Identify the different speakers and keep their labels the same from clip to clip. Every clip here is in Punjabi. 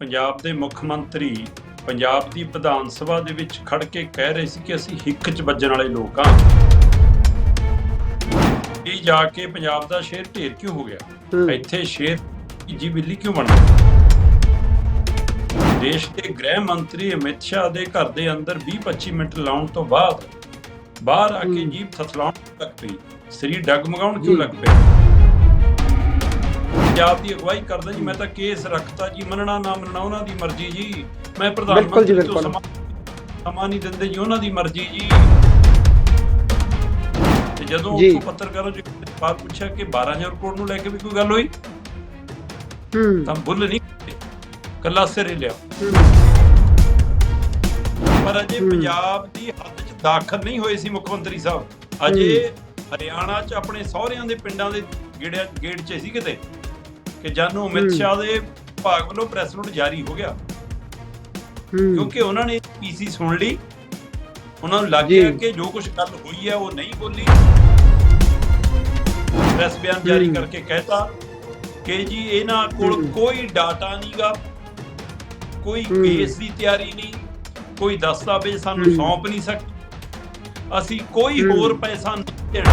Speaker 1: ਪੰਜਾਬ ਦੇ ਮੁੱਖ ਮੰਤਰੀ ਪੰਜਾਬ ਦੀ ਵਿਧਾਨ ਸਭਾ ਦੇ ਵਿੱਚ ਖੜ ਕੇ ਕਹਿ ਰਹੇ ਸੀ ਕਿ ਅਸੀਂ ਹਿੱਕ 'ਚ ਵੱਜਣ ਵਾਲੇ ਲੋਕ ਹਾਂ ਇਹ ਜਾ ਕੇ ਪੰਜਾਬ ਦਾ ਸ਼ੇਰ ਢੇਰ ਕਿਉਂ ਹੋ ਗਿਆ। ਇੱਥੇ ਸ਼ੇਰ ਜੀ ਬਿੱਲੀ ਕਿਉਂ ਬਣ ਗਈ ਦੇਸ਼ ਦੇ ਗ੍ਰਹਿ ਮੰਤਰੀ ਅਮਿਤ ਸ਼ਾਹ ਦੇ ਘਰ ਦੇ ਅੰਦਰ 20-25 ਮਿੰਟ ਲਾਉਣ ਤੋਂ ਬਾਅਦ ਬਾਹਰ ਆ ਕੇ। ਜੀਭ ਥਥਲਾਉਣ ਲੱਗ ਪਈ ਸਰੀਰ ਡਗਮਗਾਉਣ ਕਿਉਂ। ਲੱਗ ਪਿਆ ਪੰਜਾਬ ਦੀ ਅਗਵਾਈ ਕਰਦਾ ਜੀ ਮੈਂ ਤਾਂ ਕੇਸ ਰੱਖਤਾ ਜੀ ਮੰਨਣਾ ਨਾ ਮੰਨਣਾ ਉਹਨਾਂ ਦੀ ਮਰਜ਼ੀ ਜੀ। ਮੈਂ ਪ੍ਰਧਾਨ ਮੰਤਰੀ ਤੋਂ। ਸਮਾਂ ਨਹੀਂ ਦਿੰਦੇ ਜੀ ਉਹਨਾਂ ਦੀ ਮਰਜ਼ੀ ਜੀ। ਤੇ ਜਦੋਂ। ਉੱਥੋਂ ਪੱਤਰਕਾਰਾਂ ਜੀ ਸਵਾਲ ਪੁੱਛਿਆ ਕਿ 12000 ਕਰੋੜ ਨੂੰ ਲੈ ਕੇ ਵੀ ਕੋਈ ਗੱਲ ਹੋਈ?
Speaker 2: ਹੂੰ।
Speaker 1: ਤਾਂ ਬੁੱਲ ਨਹੀਂ ਕੱਲਾ ਸਿਰ
Speaker 2: ਹੂੰ।
Speaker 1: ਪਰ ਅਜੇ। ਪੰਜਾਬ ਦੀ ਹੱਦ 'ਚ ਦਾਖਲ ਨਹੀਂ ਹੋਏ ਸੀ ਮੁੱਖ ਮੰਤਰੀ ਸਾਹਿਬ। ਅਜੇ ਹਰਿਆਣਾ 'ਚ ਆਪਣੇ ਸਹੁਰਿਆਂ ਦੇ ਪਿੰਡਾਂ ਦੇ ਗੇੜਿਆ ਗੇੜ 'ਚ ਸੀ ਕਿਤੇ? ਕਿ ਜਾਨੂੰ ਅਮਿਤ
Speaker 2: ਹੂੰ।
Speaker 1: ਸ਼ਾਹ ਦੇ ਭਾਗ ਵੱਲੋਂ ਪ੍ਰੈਸ ਨੋਟ ਜਾਰੀ ਹੋ ਗਿਆ ਕਿਉਂਕਿ ਉਹਨਾਂ ਨੇ ਪੀਸੀ ਸੁਣ ਲਈ ਉਹਨਾਂ ਨੂੰ ਲੱਗ ਗਿਆ। ਕਿ ਜੋ ਕੁਝ ਗੱਲ ਹੋਈ ਹੈ ਉਹ ਨਹੀਂ ਬੋਲੀ ਪ੍ਰੈਸ ਬਿਆਨ ਜਾਰੀ। ਕਰਕੇ ਕਹਿਤਾ ਕਿ ਜੀ ਇਹਨਾਂ ਕੋਲ। ਕੋਈ ਡਾਟਾ ਨਹੀਂਗਾ ਕੋਈ। ਕੇਸ ਦੀ ਤਿਆਰੀ ਨਹੀਂ ਕੋਈ ਦਸਤਾਵੇਜ਼ ਸਾਨੂੰ। ਸੌਂਪ ਨਹੀਂ ਸਕ ਅਸੀਂ ਕੋਈ। ਹੋਰ ਪੈਸਾ ਨਹੀਂ ਦੇਣਾ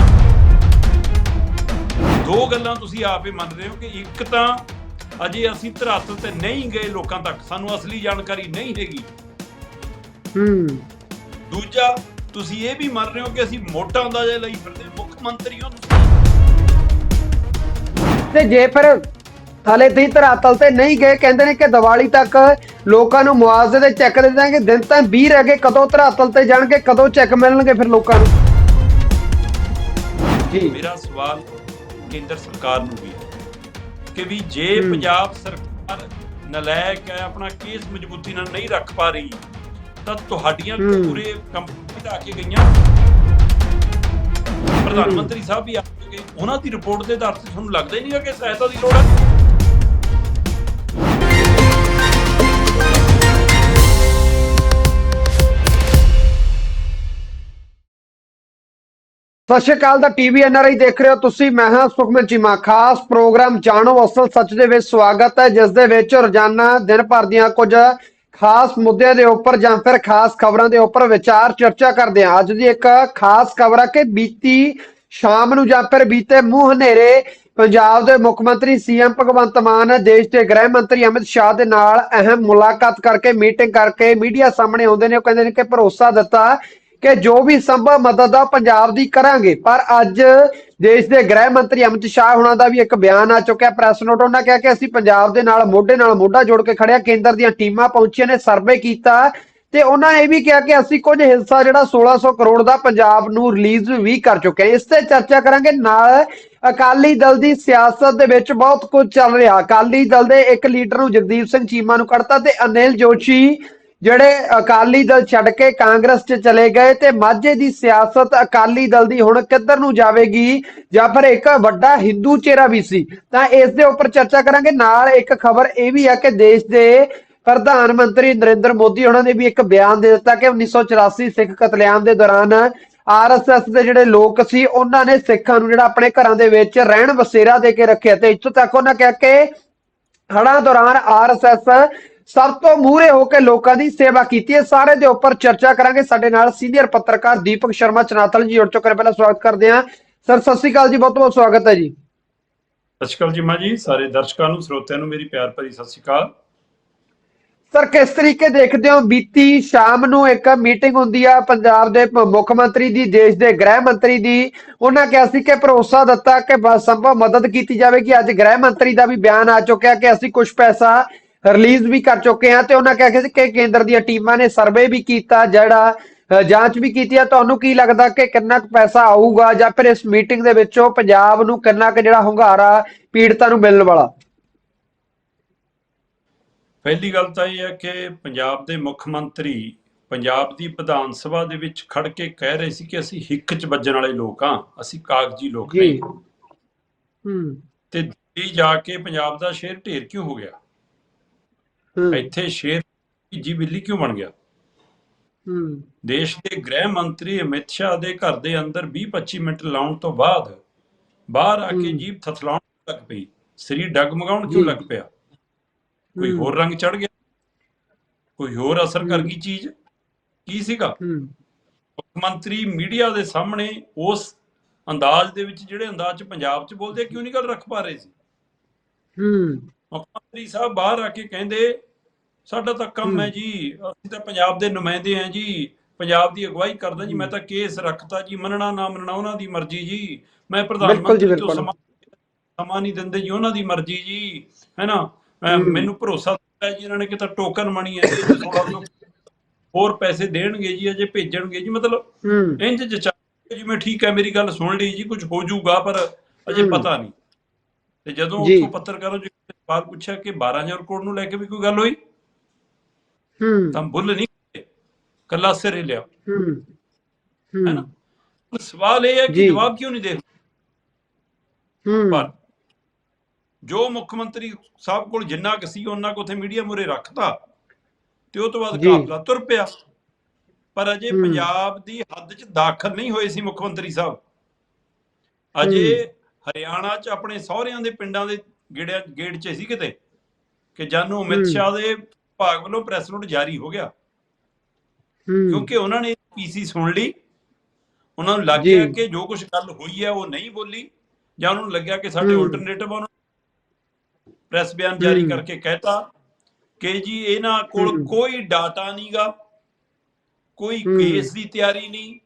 Speaker 1: ਦੋ ਗੱਲਾਂ ਤੁਸੀਂ ਆਪੇ ਮੰਨ ਰਹੇ ਹੋ ਕਿ ਇੱਕ ਤਾਂ ਅਜੇ ਅਸੀਂ ਧਰਾਤਲ ਤੇ ਨਹੀਂ ਗਏ ਲੋਕਾਂ ਤੱਕ ਸਾਨੂੰ ਅਸਲੀ ਜਾਣਕਾਰੀ ਨਹੀਂ ਹੈਗੀ।
Speaker 2: ਹੂੰ।
Speaker 1: ਦੂਜਾ ਤੁਸੀਂ ਇਹ ਵੀ ਮੰਨ ਰਹੇ ਹੋ ਕਿ ਅਸੀਂ ਮੋਟਾ ਅੰਦਾਜ਼ਾ ਲਈ ਫਿਰਦੇ। ਮੁੱਖ ਮੰਤਰੀ ਹੋ
Speaker 2: ਤੇ ਜੇ ਫਿਰ ਹਾਲੇ ਤੁਸੀਂ ਧਰਾਤਲ ਤੇ ਨਹੀਂ ਗਏ ਕਹਿੰਦੇ ਨੇ ਕਿ ਦੀਵਾਲੀ ਤੱਕ ਲੋਕਾਂ ਨੂੰ ਮੁਆਵਜ਼ੇ ਦੇ ਚੈੱਕ ਦੇ ਦਾਂਗੇ ਦਿਨ ਤਾਂ 20 ਰਹਿ ਗਏ ਕਦੋਂ ਧਰਾਤਲ ਤੇ ਜਾਣਗੇ ਕਦੋਂ ਚੈੱਕ ਮਿਲਣਗੇ ਫਿਰ ਲੋਕਾਂ ਨੂੰ? ਜੀ।
Speaker 1: ਮੇਰਾ ਸਵਾਲ ਕੇਂਦਰ ਸਰਕਾਰ ਨੂੰ ਵੀ ਕਿ ਵੀ ਜੇ। ਪੰਜਾਬ ਸਰਕਾਰ ਨਲਾਇਕ ਹੈ ਆਪਣਾ ਕੇਸ ਮਜ਼ਬੂਤੀ ਨਾਲ ਨਹੀਂ ਰੱਖ ਪਾ ਰਹੀ ਤਾਂ ਤੁਹਾਡੀਆਂ। ਪੂਰੇ ਕੰਪਨੀ ਆ ਕੇ ਗਈਆਂ ਪ੍ਰਧਾਨ। ਮੰਤਰੀ ਸਾਹਿਬ ਵੀ ਆ ਗਏ ਉਹਨਾਂ ਦੀ ਰਿਪੋਰਟ ਦੇ ਆਧਾਰ ਤੇ ਤੁਹਾਨੂੰ ਲੱਗਦਾ ਹੀ ਨਹੀਂਗਾ ਕਿ ਸਹਾਇਤਾ ਦੀ ਲੋੜ ਹੈ
Speaker 2: ਸਤਿ ਸ਼੍ਰੀ ਅਕਾਲ ਦਾ ਟੀਵੀ ਐਨਆਰਆਈ ਦੇਖ ਰਹੇ ਹੋ ਤੁਸੀਂ। ਮੈਂ ਹਾਂ ਸੁਖਮਨ ਚੀਮਾ। ਖਾਸ ਪ੍ਰੋਗਰਾਮ ਜਾਣੋ, ਅਸਲ ਸੱਚ ਦੇ ਵਿੱਚ ਸਵਾਗਤ ਹੈ, ਜਿਸ ਦੇ ਵਿੱਚ ਰੋਜ਼ਾਨਾ ਦਿਨ ਭਰ ਦੀਆਂ ਕੁਝ ਖਾਸ ਮੁੱਦਿਆਂ ਦੇ ਉੱਪਰ ਜਾਂ ਫਿਰ ਖਾਸ ਖਬਰਾਂ ਦੇ ਉੱਪਰ ਵਿਚਾਰ ਚਰਚਾ ਕਰਦੇ ਹਾਂ। ਅੱਜ ਦੀ ਇੱਕ ਖਾਸ ਖਬਰ ਹੈ ਕਿ ਬੀਤੀ ਸ਼ਾਮ ਨੂੰ ਜਾਂ ਫਿਰ ਬੀਤੇ ਮੂੰਹ ਹਨੇਰੇ ਪੰਜਾਬ ਦੇ ਮੁੱਖ ਮੰਤਰੀ ਸੀਐਮ ਭਗਵੰਤ ਮਾਨ, ਦੇਸ਼ ਦੇ ਗ੍ਰਹਿ ਮੰਤਰੀ ਅਮਿਤ ਸ਼ਾਹ ਦੇ ਨਾਲ ਅਹਿਮ ਮੁਲਾਕਾਤ ਕਰਕੇ, ਮੀਟਿੰਗ ਕਰਕੇ ਮੀਡੀਆ ਸਾਹਮਣੇ ਆਉਂਦੇ ਨੇ। ਉਹ ਕਹਿੰਦੇ ਨੇ ਕਿ ਭਰੋਸਾ ਦਿੱਤਾ ਕਿ ਜੋ ਵੀ ਸੰਭਵ ਮਦਦ ਆ ਪੰਜਾਬ ਦੀ ਕਰਾਂਗੇ। ਪਰ ਅੱਜ ਦੇਸ਼ ਦੇ ਗ੍ਰਹਿ ਮੰਤਰੀ ਅਮਿਤ ਸ਼ਾਹ ਹੁਣਾਂ ਦਾ ਵੀ ਇੱਕ ਬਿਆਨ ਆ ਚੁੱਕਿਆ। ਪ੍ਰੈਸ ਨੋਟ ਉਹਨਾਂ ਕਿਹਾ ਕਿ ਅਸੀਂ ਪੰਜਾਬ ਦੇ ਨਾਲ ਮੋਢੇ ਨਾਲ ਮੋਢਾ ਜੋੜ ਕੇ ਖੜਿਆ ਕੇਂਦਰ ਦੀਆਂ ਟੀਮਾਂ ਪਹੁੰਚੀਆਂ ਨੇ, ਸਰਵੇ ਕੀਤਾ। ਤੇ ਉਹਨਾਂ ਇਹ ਵੀ ਕਿਹਾ ਕਿ ਅਸੀਂ ਕੁਝ ਹਿੱਸਾ ਜਿਹੜਾ 1600 ਕਰੋੜ ਦਾ ਪੰਜਾਬ ਨੂੰ ਰਿਲੀਜ਼ ਵੀ ਕਰ ਚੁੱਕੇ ਹਾਂ। ਇਸ ਤੇ ਚਰਚਾ ਕਰਾਂਗੇ। ਨਾਲ ਅਕਾਲੀ ਦਲ ਦੀ ਸਿਆਸਤ ਦੇ ਵਿੱਚ ਬਹੁਤ ਕੁਝ ਚੱਲ ਰਿਹਾ। ਅਕਾਲੀ ਦਲ ਦੇ ਇੱਕ ਲੀਡਰ ਨੂੰ ਜਗਦੀਪ ਸਿੰਘ ਚੀਮਾ ਨੂੰ ਕੱਢਤਾ ਤੇ ਅਨਿਲ ਜੋਸ਼ੀ ਜਿਹੜੇ ਅਕਾਲੀ ਦਲ ਛੱਡ ਕੇ ਕਾਂਗਰਸ 'ਚ ਚਲੇ ਗਏ ਤੇ ਮਾਝੇ ਦੀ ਸਿਆਸਤ ਅਕਾਲੀ ਦਲ ਦੀ ਹੁਣ ਕਿੱਧਰ ਨੂੰ ਜਾਵੇਗੀ? ਜਾਂ ਫਿਰ ਇੱਕ ਵੱਡਾ ਹਿੰਦੂ ਚਿਹਰਾ ਵੀ ਸੀ। ਤਾਂ ਇਸ ਦੇ ਉੱਪਰ ਚਰਚਾ ਕਰਾਂਗੇ। ਨਾਲ ਇੱਕ ਖਬਰ ਇਹ ਵੀ ਹੈ ਕਿ ਦੇਸ਼ ਦੇ ਪ੍ਰਧਾਨ ਮੰਤਰੀ ਨਰਿੰਦਰ ਮੋਦੀ ਉਹਨਾਂ ਨੇ ਵੀ ਇੱਕ ਬਿਆਨ ਦੇ ਦਿੱਤਾ ਕਿ 1984 ਸਿੱਖ ਕਤਲੇਆਮ ਦੇ ਦੌਰਾਨ ਆਰਐਸਐਸ ਦੇ ਜਿਹੜੇ ਲੋਕ ਸੀ, ਉਹਨਾਂ ਨੇ ਸਿੱਖਾਂ ਨੂੰ ਜਿਹੜਾ ਆਪਣੇ ਘਰਾਂ ਦੇ ਵਿੱਚ ਰਹਿਣ ਬਸੇਰਾ ਦੇ ਕੇ ਰੱਖਿਆ ਤੇ ਇੱਥੋਂ ਤੱਕ ਉਹਨਾਂ ਕਿਹਾ ਕਿ ਹੜ੍ਹਾਂ ਦੌਰਾਨ ਆਰਐਸਐਸ ਸਭ ਤੋਂ ਮੂਹਰੇ ਹੋ ਕੇ ਲੋਕਾਂ ਦੀ ਸੇਵਾ ਕੀਤੀ ਹੈ। ਸਾਰੇ ਦੇ ਉੱਪਰ ਚਰਚਾ ਕਰਾਂਗੇ। ਸਾਡੇ ਨਾਲ ਸੀਨੀਅਰ ਪੱਤਰਕਾਰ ਦੀਪਕ ਸ਼ਰਮਾ ਚਨਾਤਲ ਜੀ ਜੁੜ ਚੁੱਕੇ ਨੇ। ਪਹਿਲਾਂ ਸਵਾਗਤ ਕਰਦੇ ਹਾਂ। ਸਰ ਸਤਿ ਸ਼੍ਰੀ ਅਕਾਲ ਜੀ। ਬਹੁਤ ਬਹੁਤ ਸਵਾਗਤ ਹੈ ਜੀ।
Speaker 1: ਸਤਿ ਸ਼੍ਰੀ ਅਕਾਲ ਜੀ ਮਾਂ ਜੀ। ਸਾਰੇ ਦਰਸ਼ਕਾਂ ਨੂੰ ਸਰੋਤਿਆਂ ਨੂੰ ਮੇਰੀ ਪਿਆਰ ਭਰੀ ਸਤਿ ਸ਼੍ਰੀ ਅਕਾਲ।
Speaker 2: ਸਰ ਕਿਸ ਤਰੀਕੇ ਦੇਖਦੇ ਹੋ? ਬੀਤੀ ਸ਼ਾਮ ਨੂੰ ਇੱਕ ਮੀਟਿੰਗ ਹੁੰਦੀ ਆ ਪੰਜਾਬ ਦੇ ਮੁੱਖ ਮੰਤਰੀ ਦੀ ਦੇਸ਼ ਦੇ ਗ੍ਰਹਿ ਮੰਤਰੀ ਦੀ। ਉਹਨਾਂ ਕਿਹਾ ਸੀ ਕਿ ਭਰੋਸਾ ਦਿੱਤਾ ਕਿ ਸੰਭਵ ਮਦਦ ਕੀਤੀ ਜਾਵੇਗੀ। ਅੱਜ ਗ੍ਰਹਿ ਮੰਤਰੀ ਦਾ ਵੀ ਬਿਆਨ ਆ ਚੁੱਕਿਆ ਕਿ ਅਸੀਂ ਕੁਝ ਪੈਸਾ ਰਿਲੀਜ਼ ਵੀ ਕਰ ਚੁੱਕੇ ਹਾਂ ਤੇ ਉਹਨਾਂ ਕਿਹਾ ਕਿ ਕੇਂਦਰ ਦੀਆਂ ਟੀਮਾਂ ਨੇ ਸਰਵੇ ਵੀ ਕੀਤਾ ਜਿਹੜਾ ਜਾਂਚ ਵੀ ਕੀਤੀ ਆ। ਤੁਹਾਨੂੰ ਕੀ ਲੱਗਦਾ ਕਿ ਕਿੰਨਾ ਕੁ ਪੈਸਾ ਆਊਗਾ ਜਾਂ ਫਿਰ ਇਸ ਮੀਟਿੰਗ ਦੇ ਵਿੱਚੋਂ ਪੰਜਾਬ ਨੂੰ ਕਿੰਨਾ ਕੁ ਜਿਹੜਾ ਹੁੰਗਾਰਾ ਪੀੜਤਾਂ ਨੂੰ ਮਿਲਣ ਵਾਲਾ?
Speaker 1: ਪਹਿਲੀ ਗੱਲ ਤਾਂ ਇਹ ਹੈ ਕਿ ਪੰਜਾਬ ਦੇ ਮੁੱਖ ਮੰਤਰੀ ਪੰਜਾਬ ਦੀ ਵਿਧਾਨ ਸਭਾ ਦੇ ਵਿੱਚ ਖੜ ਕੇ ਕਹਿ ਰਹੇ ਸੀ ਕਿ ਅਸੀਂ ਹਿੱਕ 'ਚ ਵੱਜਣ ਵਾਲੇ ਲੋਕ ਹਾਂ ਅਸੀਂ ਕਾਗਜ਼ੀ ਲੋਕ ਨਹੀਂ।
Speaker 2: ਹੂੰ।
Speaker 1: ਤੇ ਦਿੱਲੀ ਜਾ ਕੇ ਪੰਜਾਬ ਦਾ ਸ਼ੇਰ ਢੇਰ ਕਿਉਂ ਹੋ ਗਿਆ? ਇੱਥੇ ਸ਼ੇਰ ਜੀ ਬਿੱਲੀ ਕਿਉਂ ਬਣ ਗਿਆ?
Speaker 2: ਹੂੰ।
Speaker 1: ਦੇਸ਼ ਦੇ ਗ੍ਰਹਿ ਮੰਤਰੀ ਅਮਿਤ ਸ਼ਾਹ ਦੇ ਘਰ ਦੇ ਅੰਦਰ 20-25 ਮਿੰਟ ਲਾਉਣ ਤੋਂ ਬਾਅਦ ਬਾਹਰ ਆ ਕੇ। ਜੀਭ ਥਥਲਾਉਣ ਲੱਗ ਪਈ? ਸਰੀਰ ਡਗਮਗਾਉਣ ਕਿਉਂ। ਲੱਗ ਪਿਆ? ਕੋਈ। ਹੋਰ ਰੰਗ ਚੜ ਗਿਆ? ਕੋਈ ਹੋਰ ਅਸਰ ਕਰ। ਗਈ ਚੀਜ਼? ਕੀ ਸੀਗਾ?
Speaker 2: ਹੂੰ।
Speaker 1: ਮੁੱਖ ਮੰਤਰੀ ਮੀਡੀਆ ਦੇ ਸਾਹਮਣੇ ਉਸ ਅੰਦਾਜ਼ ਦੇ ਵਿੱਚ ਜਿਹੜੇ ਅੰਦਾਜ਼ 'ਚ ਪੰਜਾਬ 'ਚ ਬੋਲਦੇ ਕਿਉਂ ਨਹੀਂ ਗੱਲ ਰੱਖ ਪਾ ਰਹੇ ਸੀ?
Speaker 2: ਹੂੰ।
Speaker 1: ਮੁੱਖ ਮੰਤਰੀ ਸਾਹਿਬ ਬਾਹਰ ਆ ਕੇ ਕਹਿੰਦੇ ਸਾਡਾ ਤਾਂ ਕੰਮ
Speaker 2: ਹੂੰ।
Speaker 1: ਜੀ ਅਸੀਂ ਤਾਂ ਪੰਜਾਬ ਦੇ ਨੁਮਾਇੰਦੇ ਹਾਂ ਜੀ ਪੰਜਾਬ ਦੀ ਅਗਵਾਈ ਕਰਦਾ ਜੀ ਮੈਂ ਤਾਂ ਕੇਸ ਰੱਖਤਾ ਜੀ ਮੰਨਣਾ ਨਾ ਮੰਨਣਾ ਉਹਨਾਂ ਦੀ ਮਰਜ਼ੀ ਜੀ ਮੈਂ ਪ੍ਰਧਾਨ
Speaker 2: ਜੀ,
Speaker 1: ਮੰਤਰੀ ਤੋਂ। ਸਮਾਂ ਨਹੀਂ ਦਿੰਦੇ ਜੀ ਉਹਨਾਂ ਦੀ ਮਰਜ਼ੀ ਜੀ ਹੈਨਾ। ਮੈਨੂੰ ਭਰੋਸਾ ਹੈ ਜੀ ਇਹਨਾਂ ਨੇ ਕਿਤਾ ਟੋਕਨ ਮਣੀ ਹੈ ਜੀ 1600 ਹੋਰ ਪੈਸੇ ਦੇਣਗੇ ਜੀ ਅਜੇ ਭੇਜਣਗੇ ਜੀ ਮਤਲਬ ਇੰਜ ਜਚਾ ਜਿਵੇਂ ਠੀਕ ਹੈ ਮੇਰੀ ਗੱਲ ਸੁਣ ਲਈ ਜੀ ਕੁਝ ਹੋ ਜਾਊਗਾ ਪਰ ਅਜੇ। ਪਤਾ ਨਹੀਂ ਤੇ ਜਦੋਂ
Speaker 2: ਜੀ।
Speaker 1: ਉੱਥੋਂ ਪੱਤਰਕਾਰਾਂ ਜੀ ਸਵਾਲ ਪੁੱਛਿਆ ਕਿ 12000 ਕਰੋੜ ਨੂੰ ਲੈ ਕੇ ਵੀ ਕੋਈ ਗੱਲ ਹੋਈ?
Speaker 2: ਹੂੰ।
Speaker 1: ਤਾਂ ਬੁੱਲ ਨਹੀਂ ਕੱਲਾ ਸਿਰ ਹੀ ਲਿਆ।
Speaker 2: ਹੂੰ।
Speaker 1: ਹੈ। ਨਾ ਸਵਾਲ ਇਹ ਹੈ ਕਿ। ਜਵਾਬ ਕਿਉਂ ਨਹੀਂ ਦੇ
Speaker 2: ਹੂੰ।
Speaker 1: ਪਰ ਜੋ ਮੁੱਖ ਮੰਤਰੀ ਸਾਹਿਬ ਕੋਲ ਜਿੰਨਾ ਕੁ ਸੀ ਉਹਨਾਂ ਕੋ ਉਥੇ ਮੀਡੀਆ ਮੁਰੇ ਰੱਖਤਾ ਤੇ ਉਹ ਤੋਂ ਬਾਅਦ। ਕਾਫਲਾ ਤੁਰ ਪਿਆ। ਪਰ ਅਜੇ
Speaker 2: ਹੂੰ।
Speaker 1: ਪੰਜਾਬ ਦੀ ਹੱਦ 'ਚ ਦਾਖਲ ਨਹੀਂ ਹੋਏ ਸੀ ਮੁੱਖ ਮੰਤਰੀ ਸਾਹਿਬ। ਅਜੇ ਹਰਿਆਣਾ 'ਚ ਆਪਣੇ ਸਹੁਰਿਆਂ ਦੇ ਪਿੰਡਾਂ ਦੇ ਗੇੜਿਆਂ ਗੇੜ 'ਚ ਸੀ ਕਿਤੇ ਕਿ ਜਾਨੂੰ ਅਮਿਤ। ਸ਼ਾਹ ਦੇ ਭਾਗ ਵੱਲੋਂ ਪ੍ਰੈਸ ਨੋਟ ਜਾਰੀ ਹੋ ਗਿਆ ਕਿਉਂਕਿ ਉਹਨਾਂ ਨੇ ਪੀਸੀ ਸੁਣ ਲਈ ਉਹਨਾਂ ਨੂੰ ਲੱਗਿਆ। ਕਿ ਜੋ ਕੁਝ ਗੱਲ ਹੋਈ ਹੈ ਉਹ ਨਹੀਂ ਬੋਲੀ ਜਾਂ ਉਹਨਾਂ ਨੂੰ ਲੱਗਿਆ ਕਿ ਸਾਡੇ। ਆਲਟਰਨੇਟਿਵ ਉਹਨਾਂ ਪ੍ਰੈਸ ਬਿਆਨ ਜਾਰੀ। ਕਰਕੇ ਕਹਿਤਾ ਕਿ ਜੀ ਇਹਨਾਂ ਕੋਲ। ਕੋਈ ਡਾਟਾ ਨਹੀਂਗਾ ਕੋਈ। ਕੇਸ ਦੀ ਤਿਆਰੀ ਨਹੀਂ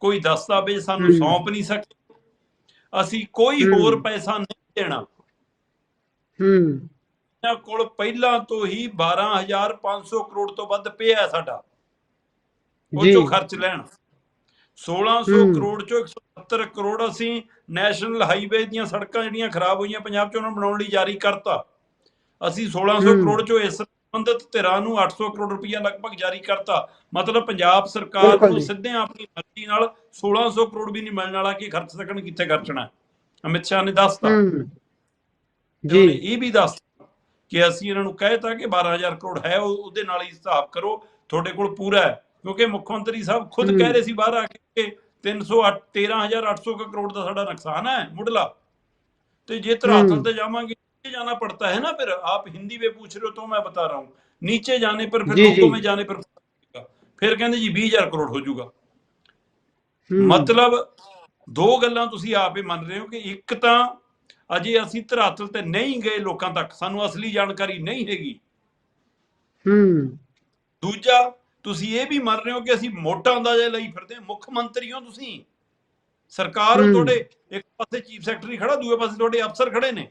Speaker 1: ਕੋਈ ਦਸਤਾਵੇਜ਼ ਸਾਨੂੰ। ਸੌਂਪ ਨਹੀਂ ਸਕੇ ਅਸੀਂ ਕੋਈ। ਹੋਰ ਪੈਸਾ ਨਹੀਂ ਦੇਣਾ
Speaker 2: ਹੂੰ
Speaker 1: ਇਹਨਾਂ ਕੋਲ ਪਹਿਲਾਂ ਤੋਂ ਹੀ 12500 ਕਰੋੜ ਤੋਂ ਵੱਧ ਪਿਆ ਸਾਡਾ ਉਹ। ਚੋਂ ਖਰਚ ਲੈਣ 1600
Speaker 2: ਹੂੰ।
Speaker 1: ਕਰੋੜ ਚੋਂ 170 ਕਰੋੜ ਅਸੀਂ ਨੈਸ਼ਨਲ ਹਾਈਵੇ ਦੀਆਂ ਸੜਕਾਂ ਜਿਹੜੀਆਂ ਖਰਾਬ ਹੋਈਆਂ ਪੰਜਾਬ 'ਚ ਉਹਨਾਂ ਬਣਾਉਣ ਲਈ ਜਾਰੀ ਕਰਤਾ ਅਸੀਂ 1600
Speaker 2: ਹੂੰ।
Speaker 1: ਕਰੋੜ ਚੋਂ ਇਸ ਸੰਬੰਧਿਤ ਧਿਰਾਂ ਨੂੰ 800 ਕਰੋੜ ਰੁਪਈਆ ਲਗਭਗ ਜਾਰੀ ਕਰਤਾ ਮਤਲਬ ਪੰਜਾਬ ਸਰਕਾਰ ਨੂੰ। ਸਿੱਧੇ ਆਪਣੀ ਮਰਜ਼ੀ ਨਾਲ 1600 ਕਰੋੜ ਵੀ ਨਹੀਂ ਮਿਲਣ ਵਾਲਾ ਕਿ ਖਰਚ ਸਕਣ ਕਿੱਥੇ ਖਰਚਣਾ। ਅਮਿਤ ਸ਼ਾਹ ਨੇ ਦੱਸਤਾ
Speaker 2: ਜੀ
Speaker 1: ਇਹ ਵੀ ਦੱਸਤਾ ਕਿ ਅਸੀਂ ਇਹਨਾਂ ਨੂੰ ਕਹਿਤਾ ਕਿ 12000 ਕਰੋੜ ਹੈ ਉਹ- ਉਹਦੇ ਨਾਲ ਹੀ ਹਿਸਾਬ ਕਰੋ ਤੁਹਾਡੇ ਕੋਲ ਪੂਰਾ ਹੈ ਕਿਉਂਕਿ ਮੁੱਖ ਮੰਤਰੀ ਸਾਹਿਬ ਖੁਦ
Speaker 2: ਹੂੰ।
Speaker 1: ਕਹਿ ਰਹੇ ਸੀ ਬਾਹਰ ਆ ਕੇ ਕਿ 308 13800 ਕੁ ਕਰੋੜ ਦਾ ਸਾਡਾ ਨੁਕਸਾਨ ਹੈ ਮੁੱਢਲਾ ਤੇ ਜੇ ਧਰਾਤਲ
Speaker 2: ਹੂੰ।
Speaker 1: ਤੇ ਜਾਵਾਂਗੇ नीचे जाना पड़ता है ना फिर आप हिंदी में पूछ रहे हो तो मैं बता रहा हूँ नीचे जाने पर फिर
Speaker 2: जी,
Speaker 1: लोगों
Speaker 2: जी।
Speaker 1: में जाने पर ਫਿਰ ਕਹਿੰਦੇ ਜੀ 20000 ਕਰੋੜ ਹੋ ਜਾਊਗਾ
Speaker 2: ਹੂੰ,
Speaker 1: ਮਤਲਬ ਦੋ ਗੱਲਾਂ ਤੁਸੀਂ ਆਪੇ ਮੰਨ ਰਹੇ ਹੋ ਕਿ ਇੱਕ ਤਾਂ ਅਜੇ ਅਸੀਂ ਧਰਾਤਲ ਤੇ ਨਹੀਂ ਗਏ ਲੋਕਾਂ ਤੱਕ ਸਾਨੂੰ ਅਸਲੀ ਜਾਣਕਾਰੀ ਨਹੀਂ ਹੈਗੀ।
Speaker 2: ਹੂੰ।
Speaker 1: ਦੂਜਾ ਤੁਸੀਂ ਇਹ ਵੀ ਮੰਨ ਰਹੇ ਹੋ ਕਿ ਅਸੀਂ ਮੋਟਾ ਅੰਦਾਜ਼ਾ ਲਈ ਫਿਰਦੇ ਹਾਂ ਮੁੱਖ ਮੰਤਰੀ ਹੋ ਤੁਸੀਂ। ਸਰਕਾਰ। ਤੁਹਾਡੇ ਇੱਕ ਪਾਸੇ ਚੀਫ ਸੈਕਟਰੀ ਖੜਾ ਦੂਏ ਪਾਸੇ ਤੁਹਾਡੇ ਅਫਸਰ ਖੜੇ ਨੇ।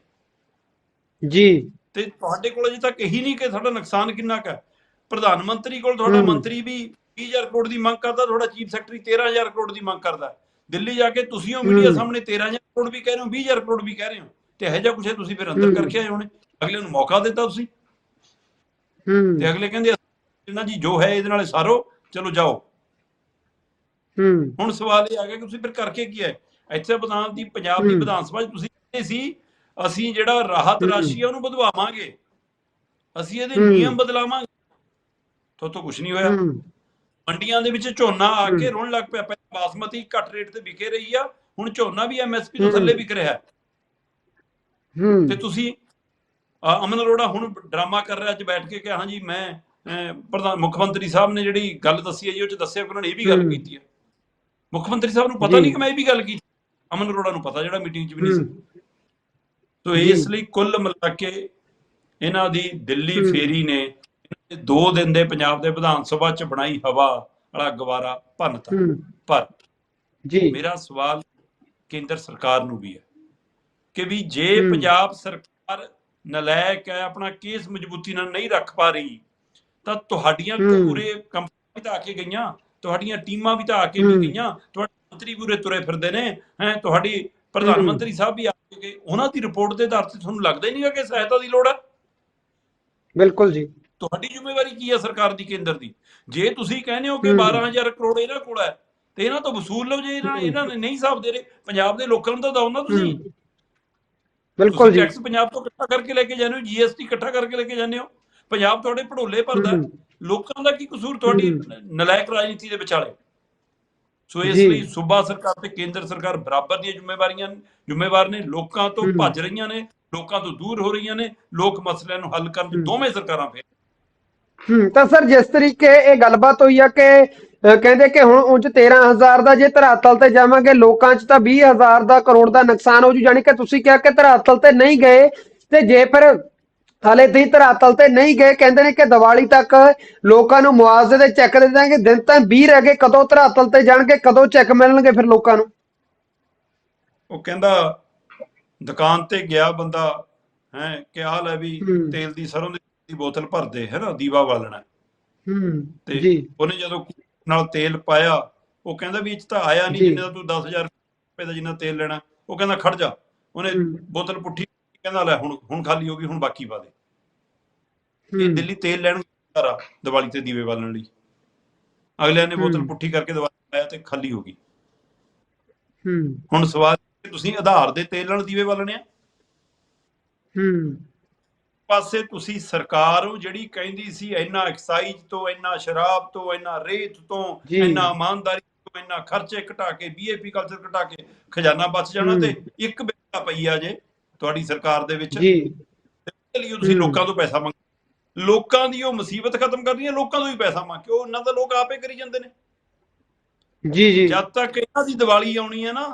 Speaker 2: ਜੀ।
Speaker 1: ਤੇ ਤੁਹਾਡੇ ਕੋਲ ਅਜੇ ਤੱਕ ਇਹੀ ਨਹੀਂ ਕਿ ਸਾਡਾ ਨੁਕਸਾਨ ਕਿੰਨਾ ਕੁ ਹੈ। ਪ੍ਰਧਾਨ ਮੰਤਰੀ ਕੋਲ ਤੁਹਾਡਾ। ਮੰਤਰੀ ਵੀ 20000 ਕਰੋੜ ਦੀ ਮੰਗ ਕਰਦਾ ਤੁਹਾਡਾ ਚੀਫ ਸੈਕਟਰੀ 13000 ਕਰੋੜ ਦੀ ਮੰਗ ਕਰਦਾ। ਦਿੱਲੀ ਜਾ ਕੇ ਤੁਸੀਂ ਉਹ ਮੀਡੀਆ। ਸਾਹਮਣੇ 13000 ਕਰੋੜ ਵੀ ਕਹਿ ਰਹੇ ਹੋ 20000 ਕਰੋੜ ਵੀ ਕਹਿ ਰਹੇ ਹੋ ਤੇ ਇਹੋ ਜਿਹਾ ਕੁਛ ਤੁਸੀਂ ਫਿਰ ਅੰਦਰ। ਕਰਕੇ ਆਏ ਹੋਣੇ ਅਗਲੇ ਨੂੰ ਮੌਕਾ ਦਿੱਤਾ ਤੁਸੀਂ
Speaker 2: ਹੂੰ
Speaker 1: ਤੇ ਅਗਲੇ ਕਹਿੰਦੇ ਇਹਨਾਂ ਜੀ ਜੋ ਹੈ ਇਹਦੇ ਨਾਲ ਸਾਰੋ ਚਲੋ ਜਾਓ
Speaker 2: ਹੂੰ
Speaker 1: ਹੁਣ ਸਵਾਲ ਇਹ ਆ ਗਿਆ ਕਿ ਤੁਸੀਂ ਫਿਰ ਕਰਕੇ ਕੀ ਹੈ ਇੱਥੇ ਵਿਧਾਨ ਦੀ ਪੰਜਾਬ ਦੀ। ਵਿਧਾਨ ਸਭਾ ਤੁਸੀਂ ਕਹਿੰਦੇ ਸੀ ਅਸੀਂ ਜਿਹੜਾ ਰਾਹਤ। ਰਾਸ਼ੀ ਆ ਉਹਨੂੰ ਵਧਵਾਵਾਂਗੇ ਅਸੀਂ ਇਹਦੇ। ਨਿਯਮ ਬਦਲਾਵਾਂਗੇ ਤੋਂ ਤੋਂ ਕੁਝ ਨਹੀਂ ਹੋਇਆ ਮੰਡੀਆਂ ਦੇ ਵਿੱਚ ਝੋਨਾ ਆ ਕੇ
Speaker 2: ਹੂੰ।
Speaker 1: ਰੋਣ ਲੱਗ ਪਿਆ ਪਹਿਲਾਂ ਬਾਸਮਤੀ ਘੱਟ ਰੇਟ ਤੇ ਵਿਕੇ ਰਹੀ ਆ ਹੁਣ ਝੋਨਾ ਵੀ ਐਮਐਸਪੀ ਤੋਂ
Speaker 2: ਹੂੰ।
Speaker 1: ਥੱਲੇ ਵਿਕ ਰਿਹਾ ਹੈ
Speaker 2: ਹੂੰ
Speaker 1: ਤੇ ਤੁਸੀਂ ਅਮਨ ਅਰੋੜਾ ਹੁਣ ਡਰਾਮਾ ਕਰ ਰਿਹਾ ਅੱਜ ਬੈਠ ਕੇ ਕਿ ਹਾਂਜੀ ਮੈਂ ਅ, ਪ੍ਰਧਾਨ ਮੁੱਖ ਮੰਤਰੀ ਸਾਹਿਬ ਨੇ ਜਿਹੜੀ ਗੱਲ ਦੱਸੀ ਹੈ ਜੀ ਉਹ ਚ ਦੱਸਿਆ ਕਿ ਉਹਨਾਂ ਨੇ ਇਹ ਵੀ ਗੱਲ
Speaker 2: ਹੂੰ।
Speaker 1: ਕੀਤੀ ਹੈ ਮੁੱਖ ਮੰਤਰੀ ਸਾਹਿਬ ਨੂੰ ਪਤਾ
Speaker 2: ਜੀ।
Speaker 1: ਨਹੀਂ ਕਿ ਮੈਂ ਇਹ ਵੀ ਗੱਲ ਕੀਤੀ ਅਮਨ ਅਰੋੜਾ ਨੂੰ ਪਤਾ ਜਿਹੜਾ ਮੀਟਿੰਗ 'ਚ ਵੀ ਨਹੀਂ ਸੀ
Speaker 2: ਹੂੰ
Speaker 1: ਤੋ
Speaker 2: ਜੀ।
Speaker 1: ਇਸ ਲਈ ਕੁੱਲ ਮਿਲਾ ਕੇ ਇਹਨਾਂ ਦੀ ਦਿੱਲੀ
Speaker 2: ਹੂੰ।
Speaker 1: ਫੇਰੀ ਨੇ ਦੇ ਦਿਨ ਦੇ ਪੰਜਾਬ ਦੇ ਵਿਧਾਨ ਸਭਾ 'ਚ ਬਣਾਈ ਹਵਾ ਵਾਲਾ ਗਵਾਰਾ ਭੰਨਤਾ ਪਰ
Speaker 2: ਜੀ
Speaker 1: ਮੇਰਾ ਸਵਾਲ ਕੇਂਦਰ ਸਰਕਾਰ ਨੂੰ ਵੀ ਹੈ ਕਿ ਵੀ ਜੇ। ਪੰਜਾਬ ਸਰਕਾਰ ਨਲਾਇਕ ਹੈ ਆਪਣਾ ਕੇਸ ਮਜ਼ਬੂਤੀ ਨਾਲ ਨਹੀਂ ਰੱਖ ਪਾ ਰਹੀ ਤਾਂ ਤੁਹਾਡੀਆਂ। ਪੂਰੇ ਕੰਪਨੀ ਵੀ ਤਾਂ ਆ ਕੇ ਗਈਆਂ ਤੁਹਾਡੀਆਂ ਟੀਮਾਂ ਵੀ ਤਾਂ ਆ ਕੇ ਵੀ। ਗਈਆਂ ਤੁਹਾਡੇ ਮੰਤਰੀ ਪੂਰੇ ਤੁਰੇ ਫਿਰਦੇ ਨੇ ਹੈ ਤੁਹਾਡੀ ਪ੍ਰਧਾਨ। ਮੰਤਰੀ ਸਾਹਿਬ ਵੀ ਆ ਕੇ ਉਹਨਾਂ ਦੀ ਰਿਪੋਰਟ ਦੇ ਆਧਾਰ ਤੇ ਤੁਹਾਨੂੰ ਲੱਗਦਾ ਹੀ ਨਹੀਂਗਾ ਕਿ ਸਹਾਇਤਾ ਦੀ ਲੋੜ ਹੈ
Speaker 2: ਬਿਲਕੁਲ ਜੀ
Speaker 1: ਤੁਹਾਡੀ ਜ਼ਿੰਮੇਵਾਰੀ ਕੀ ਹੈ ਸਰਕਾਰ ਦੀ ਕੇਂਦਰ ਦੀ ਜੇ ਤੁਸੀਂ ਕਹਿੰਦੇ ਹੋ ਕਿ
Speaker 2: ਹੂੰ।
Speaker 1: 12000 ਕਰੋੜ ਇਹਨਾਂ ਕੋਲ ਹੈ ਤੇ ਇਹਨਾਂ ਤੋਂ ਵਸੂਲ ਲਓ ਜੇ ਇਹਨਾਂ। ਇਹਨਾਂ ਨੇ ਨਹੀਂ ਹਿਸਾਬ ਦੇ ਰਹੇ ਪੰਜਾਬ ਦੇ ਲੋਕਾਂ ਨੂੰ ਤਾਂ ਦਿਓ ਨਾ ਤੁਸੀਂ
Speaker 2: ਬਿਲਕੁਲ ਜੀ
Speaker 1: ਟੈਕਸ ਪੰਜਾਬ ਤੋਂ ਇਕੱਠਾ ਕਰਕੇ ਲੈ ਕੇ ਜਾਂਦੇ ਹੋ ਜੀਐਸਟੀ ਇਕੱਠਾ ਕਰਕੇ ਲੈ ਕੇ ਜਾਂਦੇ ਹੋ ਪੰਜਾਬ ਤੁਹਾਡੇ ਭੜੋਲੇ ਭਰਦਾ। ਲੋਕਾਂ ਦਾ ਕੀ ਕਸੂਰ ਤੁਹਾਡੀ। ਨਲਾਇਕ ਰਾਜਨੀਤੀ ਦੇ ਵਿਚਾਲੇ ਸੋ ਇਸ। ਲਈ ਸੂਬਾ ਸਰਕਾਰ ਤੇ ਕੇਂਦਰ ਸਰਕਾਰ ਬਰਾਬਰ ਦੀਆਂ ਜ਼ਿੰਮੇਵਾਰੀਆਂ ਜ਼ਿੰਮੇਵਾਰ ਨੇ ਲੋਕਾਂ ਤੋਂ। ਭੱਜ ਰਹੀਆਂ ਨੇ ਲੋਕਾਂ ਤੋਂ ਦੂਰ ਹੋ ਰਹੀਆਂ ਨੇ ਲੋਕ ਮਸਲਿਆਂ ਨੂੰ ਹੱਲ ਕਰਨ। ਦੋਵੇਂ ਸਰਕਾਰਾਂ ਫੇਰ
Speaker 2: ਹੂੰ ਤਾਂ ਸਰ ਜਿਸ ਤਰੀਕੇ ਇਹ ਗੱਲਬਾਤ ਹੋਈ ਆ ਕਿ ਕਹਿੰਦੇ ਕਿ ਹੁਣ ਉਂਝ 13000 ਦਾ ਜੇ ਧਰਾਤਲ ਤੇ ਜਾਵਾਂਗੇ ਲੋਕਾਂ 'ਚ ਤਾਂ 20000 ਦਾ ਕਰੋੜ ਦਾ ਨੁਕਸਾਨ ਹੋ ਜੂ ਜਾਣੀ ਕਿ ਤੁਸੀਂ ਕਿਹਾ ਕਿ ਧਰਾਤਲ ਤੇ ਨਹੀਂ ਗਏ ਤੇ ਜੇ ਫਿਰ ਹਾਲੇ ਤੁਸੀਂ ਧਰਾਤਲ ਤੇ ਨਹੀਂ ਗਏ ਕਹਿੰਦੇ ਨੇ ਕਿ ਦੀਵਾਲੀ ਤੱਕ ਲੋਕਾਂ ਨੂੰ ਮੁਆਵਜ਼ੇ ਦੇ ਚੈੱਕ ਦੇ ਦਾਂਗੇ ਦਿਨ ਤਾਂ 20 ਰਹਿ ਗਏ ਕਦੋਂ ਧਰਾਤਲ ਤੇ ਜਾਣਗੇ ਕਦੋਂ ਚੈੱਕ ਮਿਲਣਗੇ ਫਿਰ ਲੋਕਾਂ ਨੂੰ
Speaker 1: ਉਹ ਕਹਿੰਦਾ ਦੁਕਾਨ ਤੇ ਗਿਆ ਬੰਦਾ ਹੈ ਕਿ ਆਹ ਲੈ ਵੀ। ਤੇਲ ਦੀ ਸਰੋਂ ਦੀ ਬੋਤਲ ਭਰ ਦੇ ਹੈ ਨਾ ਦੀਵਾ ਬਾਲਣਾ।
Speaker 2: ਹੂੰ
Speaker 1: ਤੇ ਉਹਨੇ ਜਦੋਂ ਨਾਲ ਤੇਲ ਪਾਇਆ ਉਹ ਕਹਿੰਦਾ ਵੀ ਇਹ 'ਚ ਤਾਂ ਆਇਆ ਨਹੀਂ। ਜਿੰਨੇ ਦਾ ਤੂੰ 10000 ਰੁਪਏ ਦਾ ਜਿੰਨਾ ਤੇਲ ਲੈਣਾ ਉਹ ਕਹਿੰਦਾ ਖੜ ਜਾ। ਉਹਨੇ। ਬੋਤਲ ਪੁੱਠੀ ਕਹਿੰਦਾ ਲੈ ਹੁਣ ਹੁਣ ਖਾਲੀ ਹੋ ਗਈ ਹੁਣ ਬਾਕੀ ਪਾ ਦੇ। ਇਹ ਦਿੱਲੀ ਤੇਲ ਲੈਣ ਗਿਆ ਦੀਵਾਲੀ ਤੇ ਦੀਵੇ ਬਾਲਣ ਲਈ। ਅਗਲਿਆਂ ਨੇ ਬੋਤਲ। ਪੁੱਠੀ ਕਰਕੇ ਦੀਵਾਲੀ ਲਾਇਆ ਤੇ ਖਾਲੀ ਹੋ ਗਈ।
Speaker 2: ਹੂੰ।
Speaker 1: ਹੁਣ ਸਵਾਲ ਤੁਸੀਂ ਆਧਾਰ ਦੇ ਤੇਲ ਨਾਲ ਦੀਵੇ ਬਾਲਣੇ ਆ?
Speaker 2: ਹੂੰ।
Speaker 1: ਪਾਸੇ ਤੁਸੀਂ ਸਰਕਾਰ ਹੋ ਜਿਹੜੀ ਕਹਿੰਦੀ ਸੀ ਇੰਨਾ ਐਕਸਾਈਜ਼ ਤੋਂ ਇੰਨਾ ਸ਼ਰਾਬ ਤੋਂ ਇੰਨਾ ਰੇਤ ਤੋਂ। ਇੰਨਾ ਇਮਾਨਦਾਰੀ ਤੋਂ ਇੰਨਾ ਖਰਚੇ ਘਟਾ ਕੇ ਬੀਏਪੀ ਕਲਚਰ ਘਟਾ ਕੇ ਖਜ਼ਾਨਾ ਬਚ ਜਾਣਾ
Speaker 2: ਹੂੰ।
Speaker 1: ਤੇ ਇੱਕ ਬੇਟਾ ਪਈ ਆ ਜੇ ਤੁਹਾਡੀ ਸਰਕਾਰ ਦੇ ਵਿੱਚ
Speaker 2: ਜੀ
Speaker 1: ਲਈ ਤੁਸੀਂ
Speaker 2: ਹੂੰ।
Speaker 1: ਲੋਕਾਂ ਤੋਂ ਪੈਸਾ ਮੰਗ ਲੋਕਾਂ ਦੀ ਉਹ ਮੁਸੀਬਤ ਖਤਮ ਕਰਨੀ ਹੈ ਲੋਕਾਂ ਤੋਂ ਵੀ ਪੈਸਾ ਮੰਗ ਕੇ ਉਹ ਉਹਨਾਂ ਦਾ ਲੋਕ ਆਪੇ ਕਰੀ ਜਾਂਦੇ ਨੇ
Speaker 2: ਜੀ ਜੀ
Speaker 1: ਜਦ ਤੱਕ ਇਹਨਾਂ ਦੀ ਦੀਵਾਲੀ ਆਉਣੀ ਹੈ ਨਾ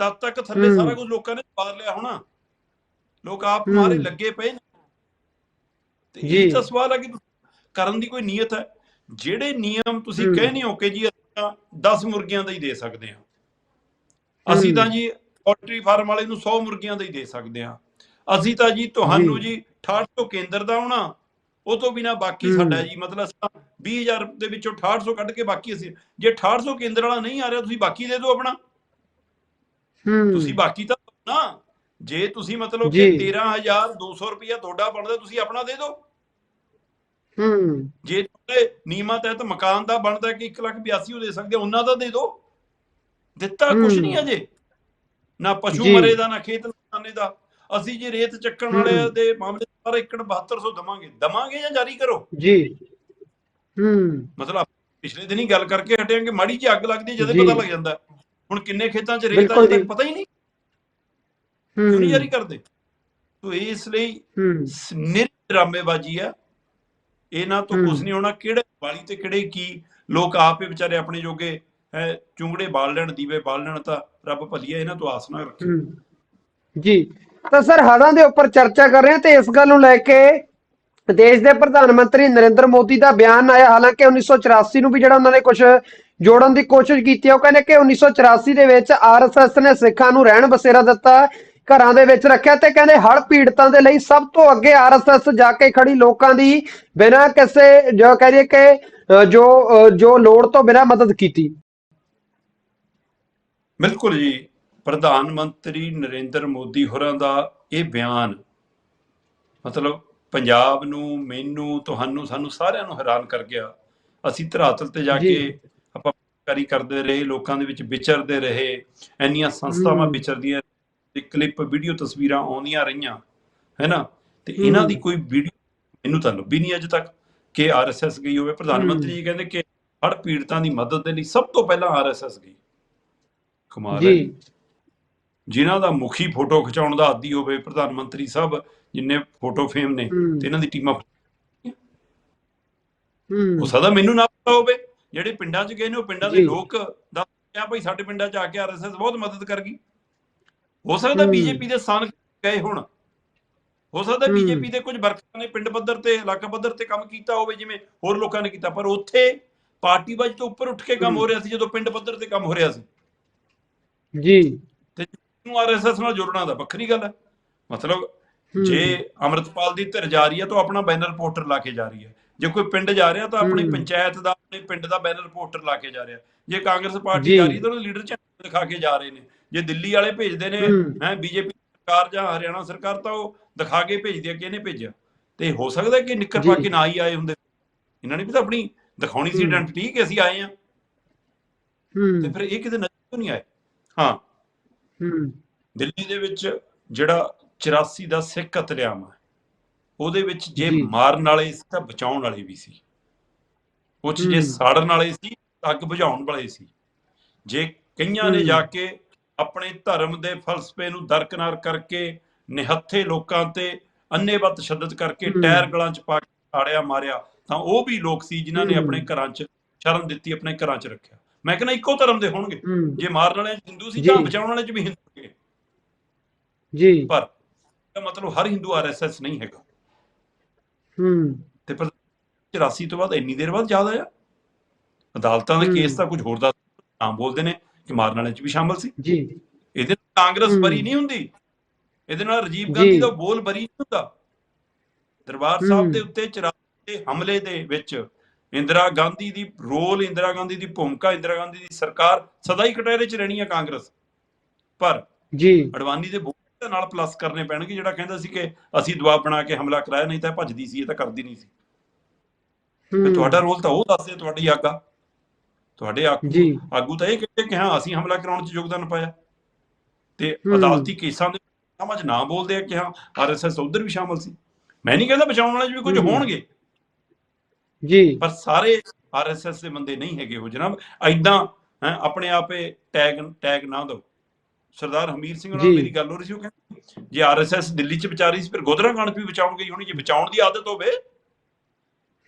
Speaker 1: ਤਦ ਤੱਕ ਥੱਲੇ
Speaker 2: ਹੂੰ।
Speaker 1: ਸਾਰਾ ਕੁਝ ਲੋਕਾਂ ਨੇ ਪਾਰ ਲਿਆ ਹੋਣਾ ਲੋਕ ਆਪ
Speaker 2: ਹੂੰ।
Speaker 1: ਮਾਰੇ ਲੱਗੇ ਪਏ ਨੇ ਤੇ। ਇਹ ਤਾਂ ਸਵਾਲ ਹੈ ਕਿ ਕਰਨ ਦੀ ਕੋਈ ਨੀਅਤ ਹੈ ਜਿਹੜੇ ਨਿਯਮ ਤੁਸੀਂ। ਕਹਿੰਦੇ ਹੋ ਕਿ ਜੀ ਅਸੀਂ 10 ਮੁਰਗੀਆਂ ਦਾ ਹੀ ਦੇ ਸਕਦੇ ਹਾਂ ਅਸੀਂ। ਤਾਂ ਜੀ ਪੋਲਟਰੀ ਫਾਰਮ ਵਾਲੇ ਨੂੰ 100 ਮੁਰਗੀਆਂ ਦਾ ਹੀ ਦੇ ਸਕਦੇ ਹਾਂ ਅਸੀਂ ਤਾਂ ਜੀ ਤੁਹਾਨੂੰ
Speaker 2: ਜੀ।
Speaker 1: ਜੀ 6800 ਕੇਂਦਰ ਦਾ ਆਉਣਾ ਉਹ ਤੋਂ ਬਿਨਾ ਬਾਕੀ। ਸਾਡਾ ਜੀ ਮਤਲਬ ਅਸੀਂ 20000 ਦੇ ਵਿੱਚੋਂ 6800 ਕੱਢ ਕੇ ਬਾਕੀ ਅਸੀਂ ਜੇ 6800 ਕੇਂਦਰ ਵਾਲਾ ਨਹੀਂ ਆ ਰਿਹਾ ਤੁਸੀਂ ਬਾਕੀ ਦੇ ਦਿਓ ਆਪਣਾ
Speaker 2: ਹੂੰ
Speaker 1: ਤੁਸੀਂ ਬਾਕੀ ਤਾਂ ਨਾ ਜੇ ਤੁਸੀਂ ਮਤਲਬ ਕਿ
Speaker 2: ਜੀ।
Speaker 1: 13200 ਰੁਪਇਆ ਤੁਹਾਡਾ ਬਣਦਾ ਤੁਸੀਂ ਆਪਣਾ ਦੇ ਦਿਓ
Speaker 2: ਹੂੰ
Speaker 1: ਜੇ ਤੁਹਾਡੇ ਨਿਯਮਾਂ ਤਹਿਤ ਮਕਾਨ ਦਾ ਬਣਦਾ ਕਿ 1,82 ਉਹ ਦੇ ਸਕਦੇ ਉਹਨਾਂ ਦਾ ਦੇ ਦਿਓ ਦਿੱਤਾ ਕੁਛ। ਨਹੀਂ ਅਜੇ ਨਾ ਪਸ਼ੂ
Speaker 2: ਜੀ।
Speaker 1: ਮਰੇ ਦਾ ਨਾ ਖੇਤ ਨੁਕਸਾਨੇ ਦਾ ਅਸੀਂ ਜੇ ਰੇਤ ਚੱਕਣ ਵਾਲੇ। ਦੇ ਮਾਮਲੇ 'ਚ ਸਾਰਾ ਏਕੜ 7200 ਦਵਾਂਗੇ ਦਵਾਂਗੇ ਜਾਂ ਜਾਰੀ ਕਰੋ
Speaker 2: ਜੀ ਹੂੰ
Speaker 1: ਮਤਲਬ ਪਿਛਲੇ ਦਿਨ ਹੀ ਗੱਲ ਕਰਕੇ ਹਟੇ ਹਾਂ ਕਿ ਮਾੜੀ ਜਿਹੀ ਅੱਗ ਲੱਗਦੀ ਜਦੇ
Speaker 2: ਜੀ।
Speaker 1: ਪਤਾ ਲੱਗ ਜਾਂਦਾ ਹੁਣ ਕਿੰਨੇ ਖੇਤਾਂ 'ਚ ਰੇਤ ਆ
Speaker 2: ਜੀ।
Speaker 1: ਪਤਾ ਹੀ ਨਹੀਂ
Speaker 2: ਹੂੰ।
Speaker 1: ਕਰਦੇ। ਤੋ ਇਸ ਲਈ ਨਿਰ ਡਰਾਮੇਬਾਜ਼ੀ ਆ। ਇਹਨਾਂ ਤੋਂ। ਕੁਝ ਨਹੀਂ ਹੋਣਾ। ਕਿਹੜੇ ਵਾਲੀ ਤੇ ਕਿਹੜੇ ਕੀ? ਲੋਕ ਆਪੇ ਵਿਚਾਰੇ ਆਪਣੇ ਜੋਗੇ ਹੈ ਚੁੰਗੜੇ ਬਾਲ ਲੈਣ ਦੀਵੇ ਬਾਲ ਲੈਣ ਤਾਂ ਰੱਬ ਭਲੀਆ ਇਹਨਾਂ ਤੋਂ ਆਸ ਨਾ ਰੱਖੇ।
Speaker 2: ਜੀ। ਤਾਂ ਸਰ ਹੜ੍ਹਾਂ ਦੇ ਉੱਪਰ ਚਰਚਾ ਕਰ ਰਹੇ ਹਾਂ ਤੇ ਇਸ ਗੱਲ ਨੂੰ ਲੈ ਕੇ ਦੇਸ਼ ਦੇ ਪ੍ਰਧਾਨ ਮੰਤਰੀ ਨਰਿੰਦਰ ਮੋਦੀ ਦਾ ਬਿਆਨ ਆਇਆ। ਹਾਲਾਂਕਿ 1984 ਨੂੰ ਵੀ ਜਿਹੜਾ ਉਹਨਾਂ ਨੇ ਕੁਝ ਜੋੜਨ ਦੀ ਕੋਸ਼ਿਸ਼ ਕੀਤੀ ਉਹ ਕਹਿੰਦੇ ਕਿ 1984 ਦੇ ਵਿੱਚ ਆਰਐਸਐਸ ਨੇ ਸਿੱਖਾਂ ਨੂੰ ਰਹਿਣ ਬਸੇਰਾ ਦਿੱਤਾ। ਘਰਾਂ ਦੇ ਵਿੱਚ ਰੱਖਿਆ ਤੇ ਕਹਿੰਦੇ ਹੜ੍ਹ ਪੀੜਤਾਂ ਦੇ ਲਈ ਸਭ ਤੋਂ ਅੱਗੇ ਆਰਐਸਐਸ ਜਾ ਕੇ ਖੜੀ ਲੋਕਾਂ ਦੀ ਬਿਨਾਂ ਕਿਸੇ ਜੋ ਕਹਿ ਦਈਏ ਕਿ ਜੋ ਜੋ ਲੋੜ ਤੋਂ ਬਿਨਾਂ ਮਦਦ ਕੀਤੀ
Speaker 1: ਬਿਲਕੁਲ ਜੀ ਪ੍ਰਧਾਨ ਮੰਤਰੀ ਨਰਿੰਦਰ ਮੋਦੀ ਹੋਰਾਂ ਦਾ ਇਹ ਬਿਆਨ ਮਤਲਬ ਪੰਜਾਬ ਨੂੰ ਮੈਨੂੰ ਤੁਹਾਨੂੰ ਸਾਨੂੰ ਸਾਰਿਆਂ ਨੂੰ ਹੈਰਾਨ ਕਰ ਗਿਆ ਅਸੀਂ ਧਰਾਤਲ ਤੇ ਜਾ। ਕੇ ਆਪਾਂ ਕਾਰੀ ਕਰਦੇ ਰਹੇ ਲੋਕਾਂ ਦੇ ਵਿੱਚ ਵਿਚਰਦੇ ਰਹੇ ਇੰਨੀਆਂ ਸੰਸਥਾਵਾਂ। ਵਿਚਰਦੀਆਂ ਤੇ ਕਲਿੱਪ ਵੀਡੀਓ ਤਸਵੀਰਾਂ ਆਉਂਦੀਆਂ ਰਹੀਆਂ ਹੈਨਾ ਤੇ ਇਹਨਾਂ ਦੀ। ਕੋਈ ਵੀਡੀਓ ਮੈਨੂੰ ਤਾਂ ਲੱਭੀ ਨਹੀਂ ਅਜੇ ਤੱਕ ਕਿ ਆਰਐਸਐਸ ਗਈ ਹੋਵੇ ਪ੍ਰਧਾਨ। ਮੰਤਰੀ ਜੀ ਕਹਿੰਦੇ ਕਿ ਹੜ ਪੀੜਤਾਂ ਦੀ ਮਦਦ ਦੇ ਲਈ ਸਭ ਤੋਂ ਪਹਿਲਾਂ ਆਰਐਸਐਸ ਗਈ ਕਮਾਲ ਹੈ
Speaker 2: ਜੀ
Speaker 1: ਜਿਨ੍ਹਾਂ ਦਾ ਮੁਖੀ ਫੋਟੋ ਖਿਚਾਉਣ ਦਾ ਆਦੀ ਹੋਵੇ ਪ੍ਰਧਾਨ ਮੰਤਰੀ ਸਾਹਿਬ ਜਿੰਨੇ ਫੋਟੋ ਫੇਮ ਨੇ। ਤੇ ਇਹਨਾਂ ਦੀ ਟੀਮਾਂ ਹੋ
Speaker 2: ਹੂੰ
Speaker 1: ਸਕਦਾ ਮੈਨੂੰ ਨਾ ਪਤਾ ਹੋਵੇ ਜਿਹੜੇ ਪਿੰਡਾਂ 'ਚ ਗਏ ਨੇ ਉਹ ਪਿੰਡਾਂ ਦੇ। ਲੋਕ ਦੱਸਦੇ ਆ ਭਾਈ ਸਾਡੇ ਪਿੰਡਾਂ 'ਚ ਆ ਕੇ ਆਰਐਸਐਸ ਬਹੁਤ ਮਦਦ ਕਰ ਗਈ ਹੋ ਸਕਦਾ। ਬੀਜੇਪੀ ਦੇ ਸਥਾਨ ਗਏ ਹੁਣ ਹੋ ਸਕਦਾ। ਬੀਜੇਪੀ ਦੇ ਕੁਝ ਵਰਕਰਾਂ ਨੇ ਪਿੰਡ ਪੱਧਰ ਤੇ ਇਲਾਕਾ ਪੱਧਰ ਤੇ ਕੰਮ ਕੀਤਾ ਹੋਵੇ ਜਿਵੇਂ ਹੋਰ ਲੋਕਾਂ ਨੇ ਕੀਤਾ ਪਰ ਉੱਥੇ ਪਾਰਟੀ ਬਾਜ ਤੋਂ ਉੱਪਰ ਉੱਠ ਕੇ ਕੰਮ
Speaker 2: ਹੂੰ।
Speaker 1: ਰਿਹਾ ਸੀ ਜਦੋਂ ਪਿੰਡ ਪੱਧਰ ਤੇ ਕੰਮ ਹੋ ਰਿਹਾ ਸੀ
Speaker 2: ਜੀ
Speaker 1: ਤੇ ਨੂੰ ਆਰਐਸਐਸ ਨਾਲ ਜੋੜਨਾ ਤਾਂ ਵੱਖਰੀ ਗੱਲ ਹੈ ਮਤਲਬ। ਜੇ ਅਮਰਤਪਾਲ ਦੀ ਧਿਰ ਜਾ ਰਹੀ ਹੈ ਤਾਂ ਆਪਣਾ ਬੈਨਰ ਪੋਸਟਰ ਲਾ ਕੇ ਜਾ ਰਹੀ ਹੈ ਜੇ ਕੋਈ ਪਿੰਡ ਜਾ ਰਿਹਾ ਤਾਂ ਆਪਣੀ। ਪੰਚਾਇਤ ਦਾ ਆਪਣੇ ਪਿੰਡ ਦਾ ਬੈਨਰ ਪੋਸਟਰ ਲਾ ਕੇ ਜਾ ਰਿਹਾ ਜੇ ਕਾਂਗਰਸ ਪਾਰਟੀ
Speaker 2: ਜੀ।
Speaker 1: ਰਹੀ ਤਾਂ ਉਹਦੇ ਲੀਡਰ ਝੰਡੇ ਦਿਖਾ ਕੇ ਜਾ ਰਹੇ ਨੇ ਜੇ ਦਿੱਲੀ ਵਾਲੇ ਭੇਜਦੇ ਨੇ
Speaker 2: ਹੂੰ।
Speaker 1: ਬੀਜੇਪੀ ਸਰਕਾਰ ਜਾਂ ਹਰਿਆਣਾ ਸਰਕਾਰ ਤਾਂ ਉਹ ਦਿਖਾ ਕੇ ਭੇਜਦੀ ਹੈ ਕਿ ਇਹਨੇ ਭੇਜਿਆ ਤੇ ਹੋ ਸਕਦਾ ਕਿ ਨਿੱਕਰ ਪਾ। ਕੇ ਨਾ ਹੀ ਆਏ ਹੁੰਦੇ ਇਹਨਾਂ ਨੇ ਵੀ ਤਾਂ ਆਪਣੀ ਦਿਖਾਉਣੀ ਸੀ
Speaker 2: ਹੂੰ।
Speaker 1: ਆਇਡੈਂਟੀ ਕਿ ਅਸੀਂ ਆਏ ਆ ਤੇ ਫਿਰ ਇਹ ਕਿਤੇ ਨਜ਼ਰ ਨਹੀਂ ਆਏ ਹਾਂ
Speaker 2: ਹੂੰ
Speaker 1: ਦਿੱਲੀ ਦੇ ਵਿੱਚ ਜਿਹੜਾ 84 ਦਾ ਸਿੱਖ ਕਤਲੇਆਮ ਹੈ ਉਹਦੇ ਵਿੱਚ ਜੇ। ਮਾਰਨ ਵਾਲੇ ਸੀ ਤਾਂ ਬਚਾਉਣ ਵਾਲੇ ਵੀ ਸੀ 'ਚ ਜੇ। ਸਾੜਨ ਵਾਲੇ ਸੀ ਅੱਗ ਬੁਝਾਉਣ ਵਾਲੇ ਸੀ ਜੇ ਕਈਆਂ ਨੇ। ਜਾ ਕੇ ਆਪਣੇ ਧਰਮ ਦੇ ਫਲਸਫੇ ਨੂੰ ਦਰਕਨਾਰ ਕਰਕੇ ਨਿਹੱਥੇ ਲੋਕਾਂ ਤੇ ਅੰਨੇਵਤ ਤਸ਼ੱਦਦ ਕਰਕੇ। ਟਾਇਰ ਗਲਾਂ 'ਚ ਪਾ ਕੇ ਸਾੜਿਆ ਮਾਰਿਆ ਤਾਂ ਉਹ ਵੀ ਲੋਕ ਸੀ ਜਿਨ੍ਹਾਂ ਨੇ। ਆਪਣੇ ਘਰਾਂ 'ਚ ਸ਼ਰਨ ਦਿੱਤੀ ਆਪਣੇ ਘਰਾਂ 'ਚ ਰੱਖਿਆ। ਮੈਂ ਕਹਿੰਦਾ ਇੱਕੋ ਧਰਮ ਦੇ ਹੋਣਗੇ। ਜੇ ਮਾਰਨ ਵਾਲੇ ਹਿੰਦੂ ਸੀ
Speaker 2: ਜੀ।
Speaker 1: ਬਚਾਉਣ ਵਾਲੇ 'ਚ ਵੀ ਹਿੰਦੂ ਹੈਗੇ
Speaker 2: ਜੀ।
Speaker 1: ਪਰ ਮਤਲਬ ਹਰ ਹਿੰਦੂ ਆਰਐਸਐਸ ਨਹੀਂ ਹੈਗਾ।
Speaker 2: ਹੂੰ।
Speaker 1: ਤੇ ਪਰ 84 ਤੋਂ ਬਾਅਦ ਇੰਨੀ ਦੇਰ ਬਾਅਦ ਯਾਦ ਆਇਆ। ਅਦਾਲਤਾਂ ਦੇ। ਕੇਸ ਤਾਂ ਕੁਝ ਹੋਰ ਦਾ ਨਾਮ ਬੋਲਦੇ ਨੇ। ਕਿ ਮਾਰਨ ਵਾਲੇ 'ਚ ਵੀ ਸ਼ਾਮਲ ਸੀ।
Speaker 2: ਜੀ।
Speaker 1: ਇਹਦੇ ਨਾਲ ਕਾਂਗਰਸ। ਬਰੀ ਨਹੀਂ ਹੁੰਦੀ। ਇਹਦੇ ਨਾਲ ਰਾਜੀਵ। ਗਾਂਧੀ ਦਾ ਬੋਲ ਬਰੀ ਨਹੀਂ ਹੁੰਦਾ। ਦਰਬਾਰ। ਸਾਹਿਬ ਦੇ ਉੱਤੇ 84 ਦੇ ਹਮਲੇ ਦੇ ਵਿੱਚ ਇੰਦਰਾ ਗਾਂਧੀ ਦੀ ਰੋਲ ਇੰਦਰਾ ਗਾਂਧੀ ਦੀ ਭੂਮਿਕਾ ਇੰਦਰਾ ਗਾਂਧੀ ਦੀ ਸਰਕਾਰ ਸਦਾ ਹੀ ਕਟਹਿਰੇ 'ਚ ਰਹਿਣੀ ਹੈ ਕਾਂਗਰਸ। ਪਰ
Speaker 2: ਜੀ।
Speaker 1: ਅਡਵਾਨੀ ਦੇ ਬੋਲ ਦੇ ਨਾਲ ਪਲੱਸ ਕਰਨੇ ਪੈਣਗੇ ਜਿਹੜਾ ਕਹਿੰਦਾ ਸੀ ਕਿ ਅਸੀਂ ਦਬਾਅ ਬਣਾ ਕੇ ਹਮਲਾ ਕਰਾਇਆ ਨਹੀਂ ਤਾਂ ਭੱਜਦੀ ਸੀ ਇਹ ਤਾਂ ਕਰਦੀ ਨਹੀਂ ਸੀ। ਤੇ ਤੁਹਾਡਾ ਰੋਲ ਤਾਂ ਉਹ ਦੱਸਦੇ ਤੁਹਾਡੀ ਆਗਾ ਤੁਹਾਡੇ ਆਗੂ ਤਾਂ ਇਹ ਕਹਿੰਦੇ ਕਿ ਹਾਂ ਅਸੀਂ ਹਮਲਾ ਕਰਾਉਣ 'ਚ ਯੋਗਦਾਨ ਪਾਇਆ। ਤੇ। ਅਦਾਲਤੀ ਕੇਸਾਂ ਦੇ ਸਮਝ ਨਾ ਬੋਲਦੇ ਆ ਕਿ ਹਾਂ ਆਰਐਸਐਸ ਉਧਰ ਵੀ ਸ਼ਾਮਲ ਸੀ। ਮੈਂ ਨਹੀਂ ਕਹਿੰਦਾ ਬਚਾਉਣ ਵਾਲੇ ਵੀ ਕੁਝ। ਹੋਣਗੇ।
Speaker 2: ਜੀ।
Speaker 1: ਪਰ ਸਾਰੇ ਆਰਐਸਐਸ ਦੇ ਬੰਦੇ ਨਹੀਂ ਹੈਗੇ ਉਹ ਜਨਾਬ। ਐਦਾਂ ਆਪਣੇ ਆਪੇ ਟੈਗ ਟੈਗ ਨਾ ਦਿਓ। ਸਰਦਾਰ ਹਮੀਰ ਸਿੰਘ ਨਾਲ। ਮੇਰੀ ਗੱਲ ਹੋ ਰਹੀ ਸੀ ਉਹ ਕਹਿੰਦੇ ਜੇ ਆਰਐਸਐਸ ਦਿੱਲੀ 'ਚ ਵਿਚਾਰ ਸੀ ਫਿਰ ਗੋਦਰਾ ਕਾਂਡ ਵੀ ਬਚਾਉਣ ਗਈ ਹੋਣੀ। ਜੇ ਬਚਾਉਣ ਦੀ ਆਦਤ ਹੋਵੇ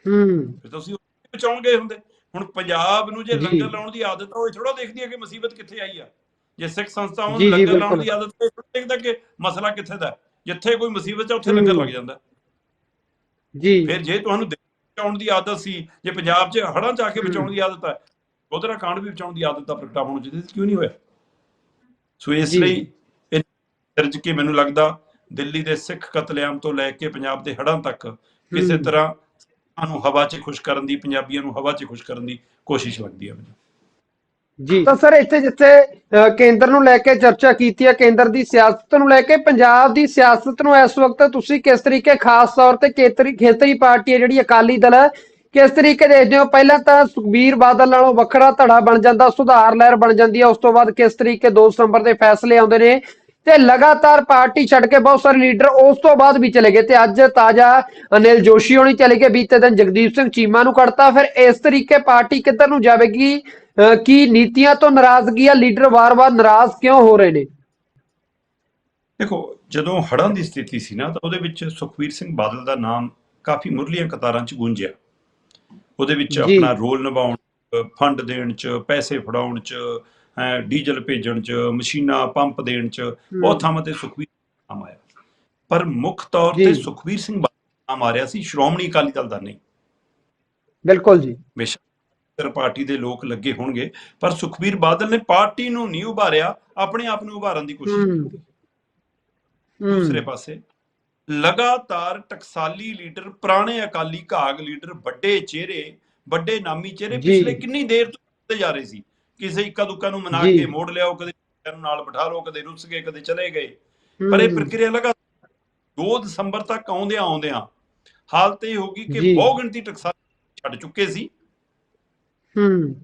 Speaker 2: ਹੂੰ।
Speaker 1: ਫਿਰ ਤੁਸੀਂ ਉਹ ਬਚਾਉਣ ਗਏ ਹੁੰਦੇ। ਹੁਣ ਪੰਜਾਬ ਨੂੰ ਜੇ। ਲੰਗਰ ਲਾਉਣ ਦੀ ਆਦਤ ਆ ਉਹ ਥੋੜਾ ਦੇਖਦੀ ਹੈ ਕਿ ਮੁਸੀਬਤ ਕਿੱਥੇ ਆਈ ਆ ਜੇ ਸਿੱਖ ਸੰਸਥਾਵਾਂ ਨੂੰ ਲੰਗਰ ਲਾਉਣ। ਦੀ ਆਦਤ ਹੈ ਥੋੜਾ ਦੇਖਦਾ ਕਿ ਮਸਲਾ ਕਿੱਥੇ ਦਾ। ਜਿੱਥੇ ਕੋਈ ਮੁਸੀਬਤ ਹੈ ਉੱਥੇ। ਲੰਗਰ ਲੱਗ ਜਾਂਦਾ
Speaker 2: ਜੀ
Speaker 1: ਫਿਰ ਜੇ ਤੁਹਾਨੂੰ ਬਚਾਉਣ ਦੀ ਆਦਤ ਸੀ ਜੇ ਪੰਜਾਬ 'ਚ ਹੜਾਂ 'ਚ ਆ ਕੇ। ਬਚਾਉਣ ਦੀ ਆਦਤ ਹੈ ਉਧਰ ਕਾਂਡ ਵੀ ਬਚਾਉਣ ਦੀ ਆਦਤ ਦਾ ਪ੍ਰਗਟਾਵਾ ਹੋਣਾ ਚਾਹੀਦਾ ਕਿਉਂ ਨਹੀਂ ਹੋਇਆ ਸੋ ਇਸ। ਲਈ ਇਹ ਦਰਜ ਕੇ ਮੈਨੂੰ ਲੱਗਦਾ ਦਿੱਲੀ ਦੇ ਸਿੱਖ ਕਤਲੇਆਮ ਤੋਂ ਲੈ ਕੇ ਪੰਜਾਬ ਦੇ ਹੜਾਂ ਤੱਕ ਕਿਸੇ। ਤਰ੍ਹਾਂ ਸਾਨੂੰ ਹਵਾ 'ਚ ਖੁਸ਼ ਕਰਨ ਦੀ ਪੰਜਾਬੀਆਂ ਨੂੰ ਹਵਾ 'ਚ ਖੁਸ਼ ਕਰਨ ਦੀ ਕੋਸ਼ਿਸ਼ ਲੱਗਦੀ ਹੈ ਮੈਨੂੰ।
Speaker 2: ਜੀ। ਤਾਂ ਸਰ ਇੱਥੇ ਜਿੱਥੇ ਕੇਂਦਰ ਨੂੰ ਲੈ ਕੇ ਚਰਚਾ ਕੀਤੀ ਹੈ ਕੇਂਦਰ ਦੀ ਸਿਆਸਤ ਨੂੰ ਲੈ ਕੇ ਪੰਜਾਬ ਦੀ ਸਿਆਸਤ ਨੂੰ ਇਸ ਵਕਤ ਤੁਸੀਂ ਕਿਸ ਤਰੀਕੇ ਖਾਸ ਤੌਰ ਤੇ ਖੇਤਰੀ ਖੇਤਰੀ ਪਾਰਟੀ ਹੈ ਜਿਹੜੀ ਅਕਾਲੀ ਦਲ ਹੈ ਕਿਸ ਤਰੀਕੇ ਦੇਖਦੇ ਹੋ ਪਹਿਲਾਂ ਤਾਂ ਸੁਖਬੀਰ ਬਾਦਲ ਨਾਲੋਂ ਵੱਖਰਾ ਧੜਾ ਬਣ ਜਾਂਦਾ ਸੁਧਾਰ ਲਹਿਰ ਬਣ ਜਾਂਦੀ ਹੈ ਉਸ ਤੋਂ ਬਾਅਦ ਕਿਸ ਤਰੀਕੇ 2 ਸਤੰਬਰ ਦੇ ਫੈਸਲੇ ਆਉਂਦੇ ਨੇ ਤੇ ਲਗਾਤਾਰ ਪਾਰਟੀ ਛੱਡ ਕੇ ਬਹੁਤ ਸਾਰੇ ਲੀਡਰ ਉਸ ਤੋਂ ਬਾਅਦ ਵੀ ਚਲੇ ਗਏ ਤੇ ਅੱਜ ਤਾਜ਼ਾ ਅਨਿਲ ਜੋਸ਼ੀ ਹੋਣੀ ਚਲੇ ਗਏ ਬੀਤੇ ਦਿਨ ਜਗਦੀਪ ਸਿੰਘ ਚੀਮਾ ਨੂੰ ਕੱਢਤਾ। ਫਿਰ ਇਸ ਤਰੀਕੇ ਪਾਰਟੀ ਕਿੱਧਰ ਨੂੰ ਜਾਵੇਗੀ? ਕੀ ਨੀਤੀਆਂ ਤੋਂ ਨਾਰਾਜ਼ਗੀ ਆ? ਲੀਡਰ ਵਾਰ-ਵਾਰ ਨਾਰਾਜ਼ ਕਿਉਂ ਹੋ ਰਹੇ ਨੇ?
Speaker 1: ਦੇਖੋ ਜਦੋਂ ਹੜ੍ਹਾਂ ਦੀ ਸਥਿਤੀ ਸੀ ਨਾ ਤਾਂ ਉਹਦੇ ਵਿੱਚ ਸੁਖਵੀਰ ਸਿੰਘ ਬਾਦਲ ਦਾ ਨਾਮ ਕਾਫੀ ਮੁੱਢਲੀਆਂ ਕਤਾਰਾਂ 'ਚ ਗੂੰਜਿਆ। ਉਹਦੇ ਵਿੱਚ। ਆਪਣਾ ਰੋਲ ਨਿਭਾਉਣ ਫੰਡ ਦੇਣ 'ਚ ਪੈਸੇ ਫੜਾਉਣ 'ਚ ਡੀਜ਼ਲ ਭੇਜਣ 'ਚ ਮਸ਼ੀਨਾਂ ਪੰਪ ਦੇਣ 'ਚ ਬਹੁਤ ਥਾਵਾਂ ਤੇ ਸੁਖਵੀਰ ਨਾਮ ਆਇਆ। ਪਰ ਮੁੱਖ ਤੌਰ ਤੇ। ਸੁਖਵੀਰ ਸਿੰਘ ਨਾਮ ਆ ਰਿਹਾ ਸੀ ਸ਼੍ਰੋਮਣੀ ਅਕਾਲੀ ਦਲ ਦਾ ਨਹੀਂ।
Speaker 2: ਬਿਲਕੁਲ ਜੀ।
Speaker 1: ਬੇਸ਼ੱਕ ਪਾਰਟੀ ਦੇ ਲੋਕ ਲੱਗੇ ਹੋਣਗੇ ਪਰ ਸੁਖਵੀਰ ਬਾਦਲ ਨੇ ਪਾਰਟੀ ਨੂੰ ਨਹੀਂ ਉਭਾਰਿਆ ਆਪਣੇ ਆਪ ਨੂੰ ਉਭਾਰਨ ਦੀ ਕੋਸ਼ਿਸ਼। ਕੀਤੀ। ਦੂਸਰੇ ਪਾਸੇ ਲਗਾਤਾਰ ਟਕਸਾਲੀ ਲੀਡਰ ਪੁਰਾਣੇ ਅਕਾਲੀ ਘਾਗ ਲੀਡਰ ਵੱਡੇ ਚਿਹਰੇ ਵੱਡੇ ਨਾਮੀ ਚਿਹਰੇ। ਪਿਛਲੇ ਕਿੰਨੀ ਦੇਰ ਤੋਂ ਜਾ ਰਹੇ ਸੀ? ਕਿਸੇ ਇੱਕਾ ਦੁੱਕਾ ਨੂੰ ਮਨਾ। ਕੇ ਮੋੜ ਲਿਆਓ ਕਦੇ ਨੂੰ ਨਾਲ ਬਿਠਾ ਲਓ ਕਦੇ ਰੁੱਸ ਗਏ ਕਦੇ ਚਲੇ ਗਏ ਪਰ ਇਹ। ਪ੍ਰਕਿਰਿਆ ਲਗਾਤਾਰ 2 ਦਸੰਬਰ ਤੱਕ ਆਉਂਦਿਆਂ ਆਉਂਦਿਆਂ ਹਾਲਤ ਇਹ ਹੋ ਗਈ ਕਿ। ਬਹੁ ਗਿਣਤੀ ਟਕਸਾਲੀ ਛੱਡ ਚੁੱਕੇ ਸੀ
Speaker 2: ਹੂੰ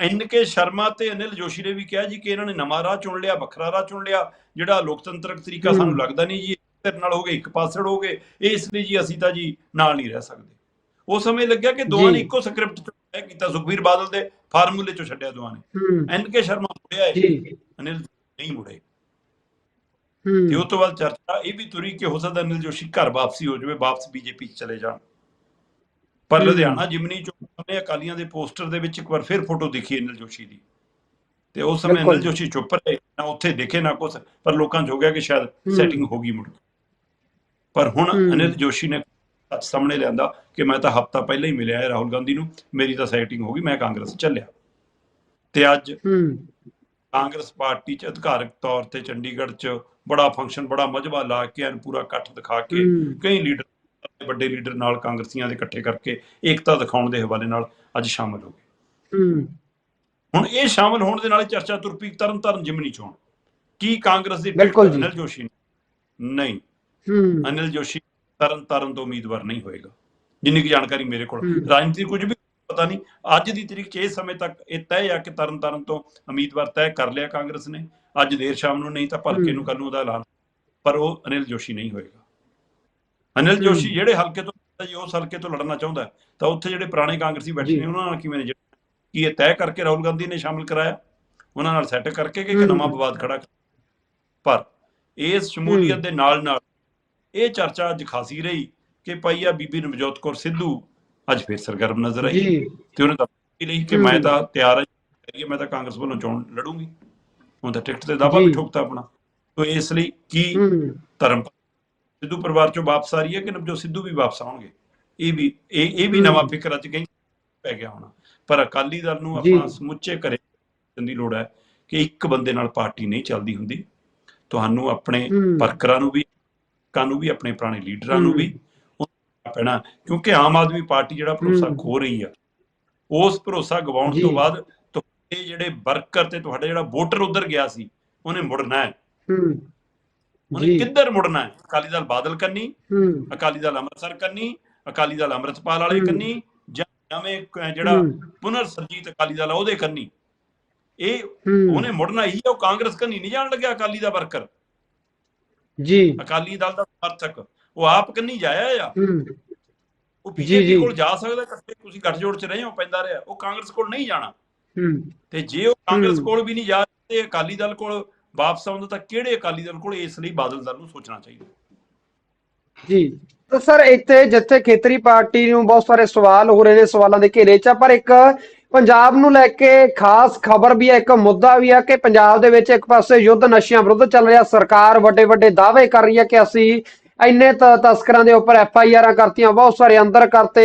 Speaker 1: ਐਨ ਕੇ ਸ਼ਰਮਾ ਤੇ ਅਨਿਲ ਜੋਸ਼ੀ ਨੇ ਵੀ ਕਿਹਾ ਜੀ ਕਿ ਇਹਨਾਂ ਨੇ ਨਵਾਂ ਰਾਹ ਚੁਣ ਲਿਆ ਵੱਖਰਾ ਰਾਹ ਚੁਣ ਲਿਆ ਜਿਹੜਾ ਲੋਕਤੰਤਰਕ ਤਰੀਕਾ। ਸਾਨੂੰ ਲੱਗਦਾ ਨਹੀਂ ਜੀ ਤੇਰੇ ਨਾਲ ਹੋ ਗਏ ਇੱਕ ਪਾਸੜ ਹੋ ਗਏ ਇਸ ਲਈ ਜੀ ਅਸੀਂ ਤਾਂ ਜੀ ਨਾਲ ਨਹੀਂ ਰਹਿ ਸਕਦੇ ਉਸ ਸਮੇਂ ਲੱਗਿਆ ਕਿ ਦੋਵਾਂ ਨੇ। ਇੱਕੋ ਸਕ੍ਰਿਪਟ ਕੀਤਾ ਸੁਖਬੀਰ ਬਾਦਲ ਦੇ ਫਾਰਮੂਲੇ ਚੋਂ ਛੱਡਿਆ ਦੋਵਾਂ ਨੇ ਐਨ ਕੇ ਸ਼ਰਮਾ ਮੁੜਿਆ ਹੈ ਅਨਿਲ ਨਹੀਂ ਮੁੜੇ ਤੇ ਉਸ ਤੋਂ ਬਾਅਦ ਚਰਚਾ ਇਹ ਵੀ ਤੁਰੀ ਕਿ ਹੋ ਸਕਦਾ ਅਨਿਲ ਜੋਸ਼ੀ ਘਰ ਵਾਪਸੀ ਹੋ ਜਾਵੇ ਵਾਪਸ ਬੀਜੇਪੀ ਚ ਚਲੇ ਜਾਣ ਪਰ। ਲੁਧਿਆਣਾ ਜਿਮਨੀ ਚੋਣ ਨੇ ਅਕਾਲੀਆਂ ਦੇ ਪੋਸਟਰ ਦੇ ਵਿੱਚ ਇੱਕ ਵਾਰ ਫਿਰ ਫੋਟੋ ਦਿਖੀ ਅਨਿਲ ਜੋਸ਼ੀ ਦੀ ਤੇ ਉਸ ਸਮੇਂ। ਅਨਿਲ ਜੋਸ਼ੀ ਚੁੱਪ ਰਹੇ ਨਾ ਉੱਥੇ ਦਿਖੇ ਨਾ ਕੁਛ ਪਰ ਲੋਕਾਂ 'ਚ ਹੋ ਗਿਆ ਕਿ ਸ਼ਾਇਦ। ਸੈਟਿੰਗ ਹੋ ਗਈ ਮੁੜ। ਪਰ ਹੁਣ। ਅਨਿਲ ਜੋਸ਼ੀ ਨੇ ਸੱਚ ਸਾਹਮਣੇ ਲਿਆਂਦਾ ਕਿ ਮੈਂ ਤਾਂ ਹਫਤਾ ਪਹਿਲਾਂ ਹੀ ਮਿਲਿਆ ਹੈ ਰਾਹੁਲ ਗਾਂਧੀ ਨੂੰ। ਮੇਰੀ ਤਾਂ ਸੈਟਿੰਗ ਹੋ ਗਈ ਮੈਂ ਕਾਂਗਰਸ ਚੱਲਿਆ। ਤੇ ਅੱਜ
Speaker 2: ਹੂੰ।
Speaker 1: ਕਾਂਗਰਸ ਪਾਰਟੀ 'ਚ ਅਧਿਕਾਰਕ ਤੌਰ ਤੇ ਚੰਡੀਗੜ੍ਹ 'ਚ ਬੜਾ ਫੰਕਸ਼ਨ ਬੜਾ ਮਜਬਾ ਲਾ ਕੇ ਐਨ ਪੂਰਾ ਇਕੱਠ ਦਿਖਾ ਕੇ। ਕਈ ਲੀਡਰ ਵੱਡੇ ਲੀਡਰ ਨਾਲ ਕਾਂਗਰਸੀਆਂ ਦੇ ਇਕੱਠੇ ਕਰਕੇ ਏਕਤਾ ਦਿਖਾਉਣ ਦੇ ਹਵਾਲੇ ਨਾਲ ਅੱਜ ਸ਼ਾਮਲ ਹੋ ਗਏ।
Speaker 2: ਹੂੰ।
Speaker 1: ਹੁਣ ਇਹ ਸ਼ਾਮਲ ਹੋਣ ਦੇ ਨਾਲ ਚਰਚਾ ਤੁਰ ਪਈ ਤਰਨ ਤਾਰਨ ਜਿਮਨੀ ਚੋਣ ਕੀ ਕਾਂਗਰਸ ਦੀ
Speaker 2: ਬਿਲਕੁਲ।
Speaker 1: ਅਨਿਲ ਜੋਸ਼ੀ? ਨਹੀਂ।
Speaker 2: ਹੂੰ।
Speaker 1: ਅਨਿਲ ਜੋਸ਼ੀ ਤਰਨ ਤਾਰਨ ਤੋਂ ਉਮੀਦਵਾਰ ਨਹੀਂ ਹੋਏਗਾ ਜਿੰਨੀ ਕੀ ਜਾਣਕਾਰੀ ਮੇਰੇ ਕੋਲ। ਰਾਜਨੀਤੀ ਕੁਝ ਵੀ ਪਤਾ ਨਹੀਂ ਅੱਜ ਦੀ ਤਰੀਕ 'ਚ ਇਸ ਸਮੇਂ ਤੱਕ ਇਹ ਤੈਅ ਆ ਕਿ ਤਰਨ ਤਾਰਨ ਤੋਂ ਉਮੀਦਵਾਰ ਤੈਅ ਕਰ ਲਿਆ ਕਾਂਗਰਸ ਨੇ ਅੱਜ ਦੇਰ ਸ਼ਾਮ ਨੂੰ ਨਹੀਂ ਤਾਂ ਭਲਕੇ। ਨੂੰ ਕੱਲ ਨੂੰ ਉਹਦਾ ਐਲਾਨ ਪਰ ਉਹ ਅਨਿਲ ਜੋਸ਼ੀ ਨਹੀਂ ਹੋਏਗਾ ਅਨਿਲ। ਜੋਸ਼ੀ ਜਿਹੜੇ ਹਲਕੇ ਤੋਂ ਜੀ ਉਸ ਹਲਕੇ ਤੋਂ ਲੜਨਾ ਚਾਹੁੰਦਾ ਤਾਂ ਉੱਥੇ ਜਿਹੜੇ ਪੁਰਾਣੇ ਕਾਂਗਰਸੀ ਬੈਠੇ। ਨੇ ਉਹਨਾਂ ਨਾਲ ਕਿਵੇਂ ਨੇ ਕੀ ਇਹ ਤੈਅ ਕਰਕੇ ਰਾਹੁਲ ਗਾਂਧੀ ਨੇ ਸ਼ਾਮਲ ਕਰਾਇਆ ਉਹਨਾਂ ਨਾਲ ਸੈੱਟ ਕਰਕੇ ਕਿ। ਨਵਾਂ ਵਿਵਾਦ ਖੜਾ ਪਰ ਇਸ ਸ਼ਮੂਲੀਅਤ। ਦੇ ਨਾਲ ਨਾਲ ਇਹ ਚਰਚਾ ਅੱਜ ਖਾਸੀ ਰਹੀ ਕਿ ਭਾਈ ਆ ਬੀਬੀ ਨਵਜੋਤ ਕੌਰ ਸਿੱਧੂ ਅੱਜ ਫੇਰ ਸਰਗਰਮ ਨਜ਼ਰ ਆਈ ਤੇ ਉਹਨੇ ਇਹ ਲਈ ਕਿ। ਮੈਂ ਤਾਂ ਤਿਆਰ ਹਾਂ ਕਰੀਏ ਮੈਂ ਤਾਂ ਕਾਂਗਰਸ ਵੱਲੋਂ ਚੋਣ ਲੜੂੰਗੀ ਹੁਣ ਤਾਂ ਟਿਕਟ ਤੇ ਦਾਵਾ। ਵੀ ਠੋਕਤਾ ਆਪਣਾ ਤੋ ਇਸ ਲਈ ਕੀ ਧਰਮ ਸਿੱਧੂ ਪਰਿਵਾਰ ਚੋਂ ਵਾਪਸ ਆ ਰਹੀ ਹੈ ਕਿ ਨਵਜੋਤ ਸਿੱਧੂ ਵੀ ਵਾਪਸ ਆਉਣਗੇ ਇਹ ਵੀ ਇਹ ਇਹ ਵੀ। ਨਵਾਂ ਫਿਕਰ ਅੱਜ ਕਹੀਂ ਪੈ ਗਿਆ ਹੋਣਾ ਪਰ ਅਕਾਲੀ ਦਲ ਨੂੰ। ਆਪਣਾ ਸਮੁੱਚੇ ਕਰੇ ਦੀ ਲੋੜ ਹੈ ਕਿ ਇੱਕ ਬੰਦੇ ਨਾਲ ਪਾਰਟੀ ਨਹੀਂ ਚੱਲਦੀ ਹੁੰਦੀ ਤੁਹਾਨੂੰ ਆਪਣੇ। ਵਰਕਰਾਂ ਨੂੰ ਵੀ ਕਾ ਨੂੰ ਵੀ ਆਪਣੇ ਪੁਰਾਣੇ ਲੀਡਰਾਂ ਨੂੰ। ਵੀ ਪੈਣਾ ਕਿਉਂਕਿ ਆਮ ਆਦਮੀ ਪਾਰਟੀ ਜਿਹੜਾ ਭਰੋਸਾ। ਖੋ ਰਹੀ ਆ ਉਸ ਭਰੋਸਾ ਗਵਾਉਣ। ਤੋਂ ਬਾਅਦ ਤੁਹਾਡੇ ਜਿਹੜੇ ਵਰਕਰ ਤੇ ਤੁਹਾਡਾ ਜਿਹੜਾ ਵੋਟਰ ਉਧਰ ਗਿਆ ਸੀ ਉਹਨੇ ਮੁੜਨਾ ਹੈ
Speaker 2: ਹੂੰ
Speaker 1: ਉਹਨੇ ਕਿੱਧਰ ਮੁੜਨਾ ਹੈ ਅਕਾਲੀ ਦਲ ਬਾਦਲ ਕੰਨੀ
Speaker 2: ਹੂੰ
Speaker 1: ਅਕਾਲੀ ਦਲ ਅੰਮ੍ਰਿਤਸਰ ਕੰਨੀ ਅਕਾਲੀ ਦਲ ਅੰਮ੍ਰਿਤਪਾਲ ਵਾਲੇ। ਕੰਨੀ ਜਾਂ ਨਵੇਂ ਜਿਹੜਾ। ਪੁਨਰ ਸਰਜੀਤ ਅਕਾਲੀ ਦਲ ਆ ਉਹਦੇ ਕੰਨੀ ਇਹ ਉਹਨੇ ਮੁੜਨਾ ਹੀ ਉਹ ਕਾਂਗਰਸ ਕੰਨੀ ਨਹੀਂ ਜਾਣ ਲੱਗਿਆ ਅਕਾਲੀ ਦਾ ਵਰਕਰ
Speaker 2: ਜੀ।
Speaker 1: ਅਕਾਲੀ ਦਲ ਦਾ ਸਮਰਥਕ। ਉਹ ਆਪ ਕੰਨੀ ਜਾਇਆ ਆ? ਉਹ ਬੀਜੇਪੀ। ਕੋਲ ਜਾ ਸਕਦਾ ਇਕੱਠੇ? ਤੁਸੀਂ ਗੱਠਜੋੜ ਚ ਰਹੇ ਹੋ ਪੈਂਦਾ ਰਿਹਾ। ਉਹ ਕਾਂਗਰਸ ਕੋਲ ਨਹੀਂ ਜਾਣਾ।
Speaker 2: ਹੂੰ।
Speaker 1: ਤੇ ਜੇ ਉਹ ਕਾਂਗਰਸ। ਕੋਲ ਵੀ ਨਹੀਂ ਜਾ ਤੇ ਅਕਾਲੀ ਦਲ ਕੋਲ ਵਾਪਸ ਆਉਂਦਾ ਤਾਂ ਕਿਹੜੇ ਅਕਾਲੀ ਦਲ ਕੋਲ ਇਸ ਲਈ ਬਾਦਲ ਦਲ ਨੂੰ ਸੋਚਣਾ ਚਾਹੀਦਾ?
Speaker 2: ਜੀ। ਤਾਂ ਸਰ ਇੱਥੇ ਜਿੱਥੇ ਖੇਤਰੀ ਪਾਰਟੀ ਨੂੰ ਬਹੁਤ ਸਾਰੇ ਸਵਾਲ ਹੋ ਰਹੇ ਨੇ ਸਵਾਲਾਂ ਦੇ ਘੇਰੇ 'ਚ ਪਰ ਇੱਕ ਪੰਜਾਬ ਨੂੰ ਲੈ ਕੇ ਖਾਸ ਖਬਰ ਵੀ ਹੈ ਇੱਕ ਮੁੱਦਾ ਵੀ ਹੈ ਕਿ ਪੰਜਾਬ ਦੇ ਵਿੱਚ ਇੱਕ ਪਾਸੇ ਯੁੱਧ ਨਸ਼ਿਆਂ ਵਿਰੁੱਧ ਚੱਲ ਰਿਹਾ ਸਰਕਾਰ ਵੱਡੇ ਵੱਡੇ ਦਾਅਵੇ ਕਰ ਰਹੀ ਹੈ ਕਿ ਅਸੀਂ ਇੰਨੇ ਤਸਕਰਾਂ ਦੇ ਉੱਪਰ ਐਫ ਆਈ ਆਰਾਂ ਕਰਤੀਆਂ ਬਹੁਤ ਸਾਰੇ ਅੰਦਰ ਕਰਤੇ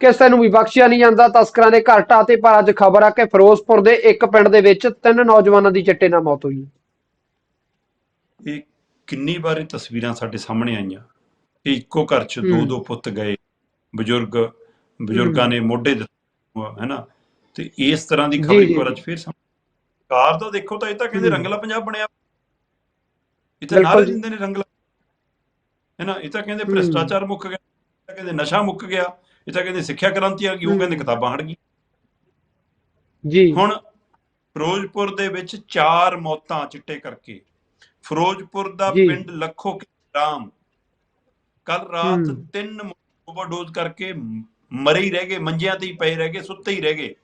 Speaker 2: ਕਿਸੇ ਨੂੰ ਵੀ ਬਖਸ਼ਿਆ ਨਹੀਂ ਜਾਂਦਾ ਤਸਕਰਾਂ ਦੇ ਘਰ ਢਾਤੇ ਪਰ ਅੱਜ ਖਬਰ ਆ ਕਿ ਫਿਰੋਜ਼ਪੁਰ ਦੇ ਇੱਕ ਪਿੰਡ ਦੇ ਵਿੱਚ ਤਿੰਨ ਨੌਜਵਾਨਾਂ ਦੀ ਚਿੱਟੇ ਨਾਲ ਮੌਤ ਹੋਈ
Speaker 1: ਇਹ ਕਿੰਨੀ ਵਾਰ ਇਹ ਤਸਵੀਰਾਂ ਸਾਡੇ ਸਾਹਮਣੇ ਆਈਆਂ। ਕਿ ਇੱਕੋ ਘਰ 'ਚ ਦੋ। ਦੋ ਪੁੱਤ ਗਏ ਬਜ਼ੁਰਗ ਬਜ਼ੁਰਗਾਂ ਨੇ ਮੋਢੇ ਦਿੱਤੇ ਹੈਨਾ ਤੇ ਇਸ ਤਰ੍ਹਾਂ ਦੀ ਖਬਰ ਇੱਕ। ਵਾਰ ਅੱਜ ਫੇਰ ਸਾਹਮਣੇ ਕਾਰ ਦਾ ਦੇਖੋ ਤਾਂ ਇਹ ਤਾਂ ਕਹਿੰਦੇ
Speaker 2: ਹੂੰ।
Speaker 1: ਰੰਗਲਾ ਪੰਜਾਬ ਬਣਿਆ
Speaker 2: ਬਿਲਕੁਲ
Speaker 1: ਨਾਰੇ। ਦਿੰਦੇ ਨੇ ਰੰਗਲਾ ਹੈਨਾ ਇਹ ਤਾਂ ਕਹਿੰਦੇ
Speaker 2: ਹੂੰ।
Speaker 1: ਭ੍ਰਿਸ਼ਟਾਚਾਰ ਮੁੱਕ ਗਿਆ ਤਾਂ ਕਹਿੰਦੇ ਨਸ਼ਾ ਮੁੱਕ ਗਿਆ ਇਹ ਤਾਂ ਕਹਿੰਦੇ ਸਿੱਖਿਆ ਕ੍ਰਾਂਤੀ ਆ ਗਈ ਉਹ
Speaker 2: ਹੂੰ।
Speaker 1: ਕਹਿੰਦੇ ਕਿਤਾਬਾਂ ਹਟ ਗਈ
Speaker 2: ਜੀ
Speaker 1: ਹੁਣ ਫਿਰੋਜ਼ਪੁਰ ਦੇ ਵਿੱਚ ਚਾਰ ਮੌਤਾਂ ਚਿੱਟੇ ਕਰਕੇ ਫਿਰੋਜ਼ਪੁਰ ਦਾ। ਪਿੰਡ ਲੱਖੋ ਰਾਮ ਕੱਲ ਰਾਤ
Speaker 2: ਹੂੰ।
Speaker 1: ਤਿੰਨ ਓਵਰਡੋਜ਼ ਕਰਕੇ ਮਰੇ ਹੀ ਰਹਿ ਗਏ ਮੰਜਿਆਂ ਤੇ ਹੀ ਪਏ ਰਹਿ ਗਏ ਸੁੱਤੇ ਹੀ ਰਹਿ ਗਏ
Speaker 2: ਹੂੰ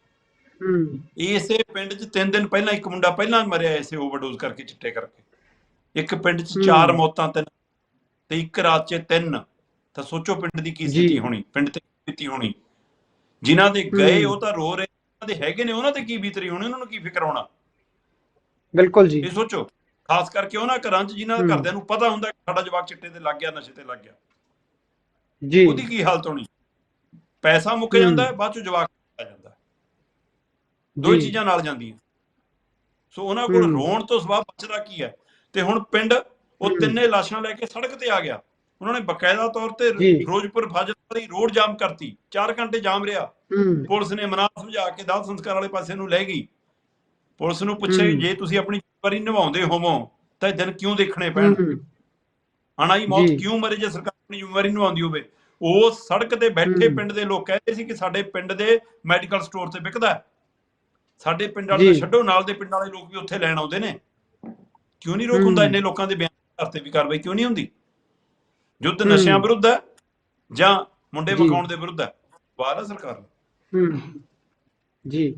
Speaker 1: ਇਸੇ ਪਿੰਡ 'ਚ ਤਿੰਨ ਦਿਨ ਪਹਿਲਾਂ ਇੱਕ ਮੁੰਡਾ ਪਹਿਲਾਂ ਮਰਿਆ ਇਸੇ ਓਵਰਡੋਜ਼ ਕਰਕੇ ਚਿੱਟੇ ਕਰਕੇ ਇੱਕ ਪਿੰਡ 'ਚ
Speaker 2: ਹੂੰ।
Speaker 1: ਚਾਰ ਮੌਤਾਂ ਤਿੰਨ ਤੇ ਇੱਕ ਰਾਤ 'ਚ ਤਿੰਨ ਤਾਂ ਸੋਚੋ ਪਿੰਡ ਦੀ ਕੀ। ਸਥਿਤੀ ਹੋਣੀ ਪਿੰਡ ਤੇ ਕੀ ਬੀਤੀ ਹੋਣੀ ਜਿਨ੍ਹਾਂ ਦੇ ਗਏ। ਉਹ ਤਾਂ ਰੋ ਰਹੇ ਉਹਨਾਂ ਦੇ ਹੈਗੇ ਨੇ ਉਹਨਾਂ ਤੇ ਕੀ ਬੀਤ ਰਹੀ ਹੋਣੀ ਉਹਨਾਂ ਨੂੰ ਕੀ ਫਿਕਰ ਹੋਣਾ
Speaker 2: ਬਿਲਕੁਲ ਜੀ
Speaker 1: ਇਹ ਸੋਚੋ ਖਾਸ ਕਰਕੇ ਉਹਨਾਂ ਘਰਾਂ 'ਚ ਜਿਨ੍ਹਾਂ ਦੇ। ਘਰਦਿਆਂ ਨੂੰ ਪਤਾ ਹੁੰਦਾ ਕਿ ਸਾਡਾ ਜਵਾਕ ਚਿੱਟੇ ਤੇ ਲੱਗ ਗਿਆ ਨਸ਼ੇ ਤੇ ਲੱਗ ਗਿਆ
Speaker 2: ਜੀ
Speaker 1: ਉਹਦੀ ਕੀ ਹਾਲਤ ਹੋਣੀ ਪੈਸਾ ਮੁੱਕ। ਜਾਂਦਾ ਬਾਅਦ ਚ ਜਵਾਕ। ਦੋ। ਚੀਜ਼ਾਂ ਨਾਲ ਜਾਂਦੀਆਂ ਸੋ ਉਹਨਾਂ ਕੋਲ। ਰੋਣ ਤੋਂ ਸਵਾ ਬਚਦਾ ਕੀ ਹੈ ਤੇ ਹੁਣ ਪਿੰਡ ਉਹ। ਤਿੰਨੇ ਲਾਸ਼ਾਂ ਲੈ ਕੇ ਸੜਕ ਤੇ ਆ ਗਿਆ ਉਹਨਾਂ ਨੇ ਬਕਾਇਦਾ ਤੌਰ ਤੇ
Speaker 2: ਜੀ।
Speaker 1: ਫਿਰੋਜ਼ਪੁਰ ਫਾਜ਼ਿਲਕਾ ਦੀ ਰੋਡ ਜਾਮ ਕਰਤੀ 4 ਘੰਟੇ ਜਾਮ ਰਿਹਾ ਪੁਲਿਸ ਨੇ ਮਨਾ ਸਮਝਾ ਕੇ ਦਾਹ ਸੰਸਕਾਰ ਵਾਲੇ ਪਾਸੇ ਨੂੰ ਲੈ ਗਈ ਪੁਲਿਸ ਨੂੰ ਪੁੱਛੇ। ਜੇ ਤੁਸੀਂ ਆਪਣੀ ਜ਼ਿੰਮੇਵਾਰੀ ਨਿਭਾਉਂਦੇ ਹੋਵੋ ਤਾਂ ਇਹ ਦਿਨ ਕਿਉਂ ਦੇਖਣੇ ਪੈਣ
Speaker 2: ਹੂੰ
Speaker 1: ਅਣਾਈ ਮੌਤ। ਕਿਉਂ ਮਰੇ ਜੇ ਸਰਕਾਰ ਆਪਣੀ ਜ਼ਿੰਮੇਵਾਰੀ ਨਿਭਾਉਂਦੀ ਹੋਵੇ ਉਸ ਸੜਕ ਤੇ ਬੈਠੇ। ਪਿੰਡ ਦੇ ਲੋਕ ਕਹਿੰਦੇ ਸੀ ਕਿ ਸਾਡੇ ਪਿੰਡ ਦੇ ਮੈਡੀਕਲ ਸਟੋਰ ਤੇ ਵਿਕਦਾ ਹੈ। ਸਾਡੇ ਪਿੰਡ ਵਾਲੇ। ਛੱਡੋ ਨਾਲ ਦੇ ਪਿੰਡ ਵਾਲੇ ਲੋਕ ਵੀ ਉੱਥੇ ਲੈਣ ਆਉਂਦੇ ਨੇ ਕਿਉਂ ਨਹੀਂ ਰੋਕ। ਹੁੰਦਾ ਇੰਨੇ ਲੋਕਾਂ ਦੇ ਬਿਆਨ ਕਰਤੇ ਵੀ ਕਾਰਵਾਈ ਕਿਉਂ ਨਹੀਂ ਹੁੰਦੀ
Speaker 2: ਹੂੰ।
Speaker 1: ਨਸ਼ਿਆਂ ਵਿਰੁੱਧ ਹੈ ਜਾਂ ਮੁੰਡੇ
Speaker 2: ਜੀ।
Speaker 1: ਮਕਾਉਣ ਦੇ ਵਿਰੁੱਧ ਹੈ ਬਾਹਰ ਸਰਕਾਰ ਨੂੰ।
Speaker 2: ਹੂੰ ਜੀ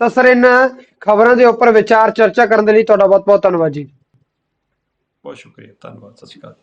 Speaker 2: ਤਾਂ ਸਰ ਇਹਨਾਂ ਖਬਰਾਂ ਦੇ ਉੱਪਰ ਵਿਚਾਰ ਚਰਚਾ ਕਰਨ ਦੇ ਲਈ ਤੁਹਾਡਾ ਬਹੁਤ ਬਹੁਤ ਧੰਨਵਾਦ ਜੀ
Speaker 1: ਬਹੁਤ ਸ਼ੁਕਰੀਆ ਧੰਨਵਾਦ ਸਤਿ ਸ਼੍ਰੀ ਅਕਾਲ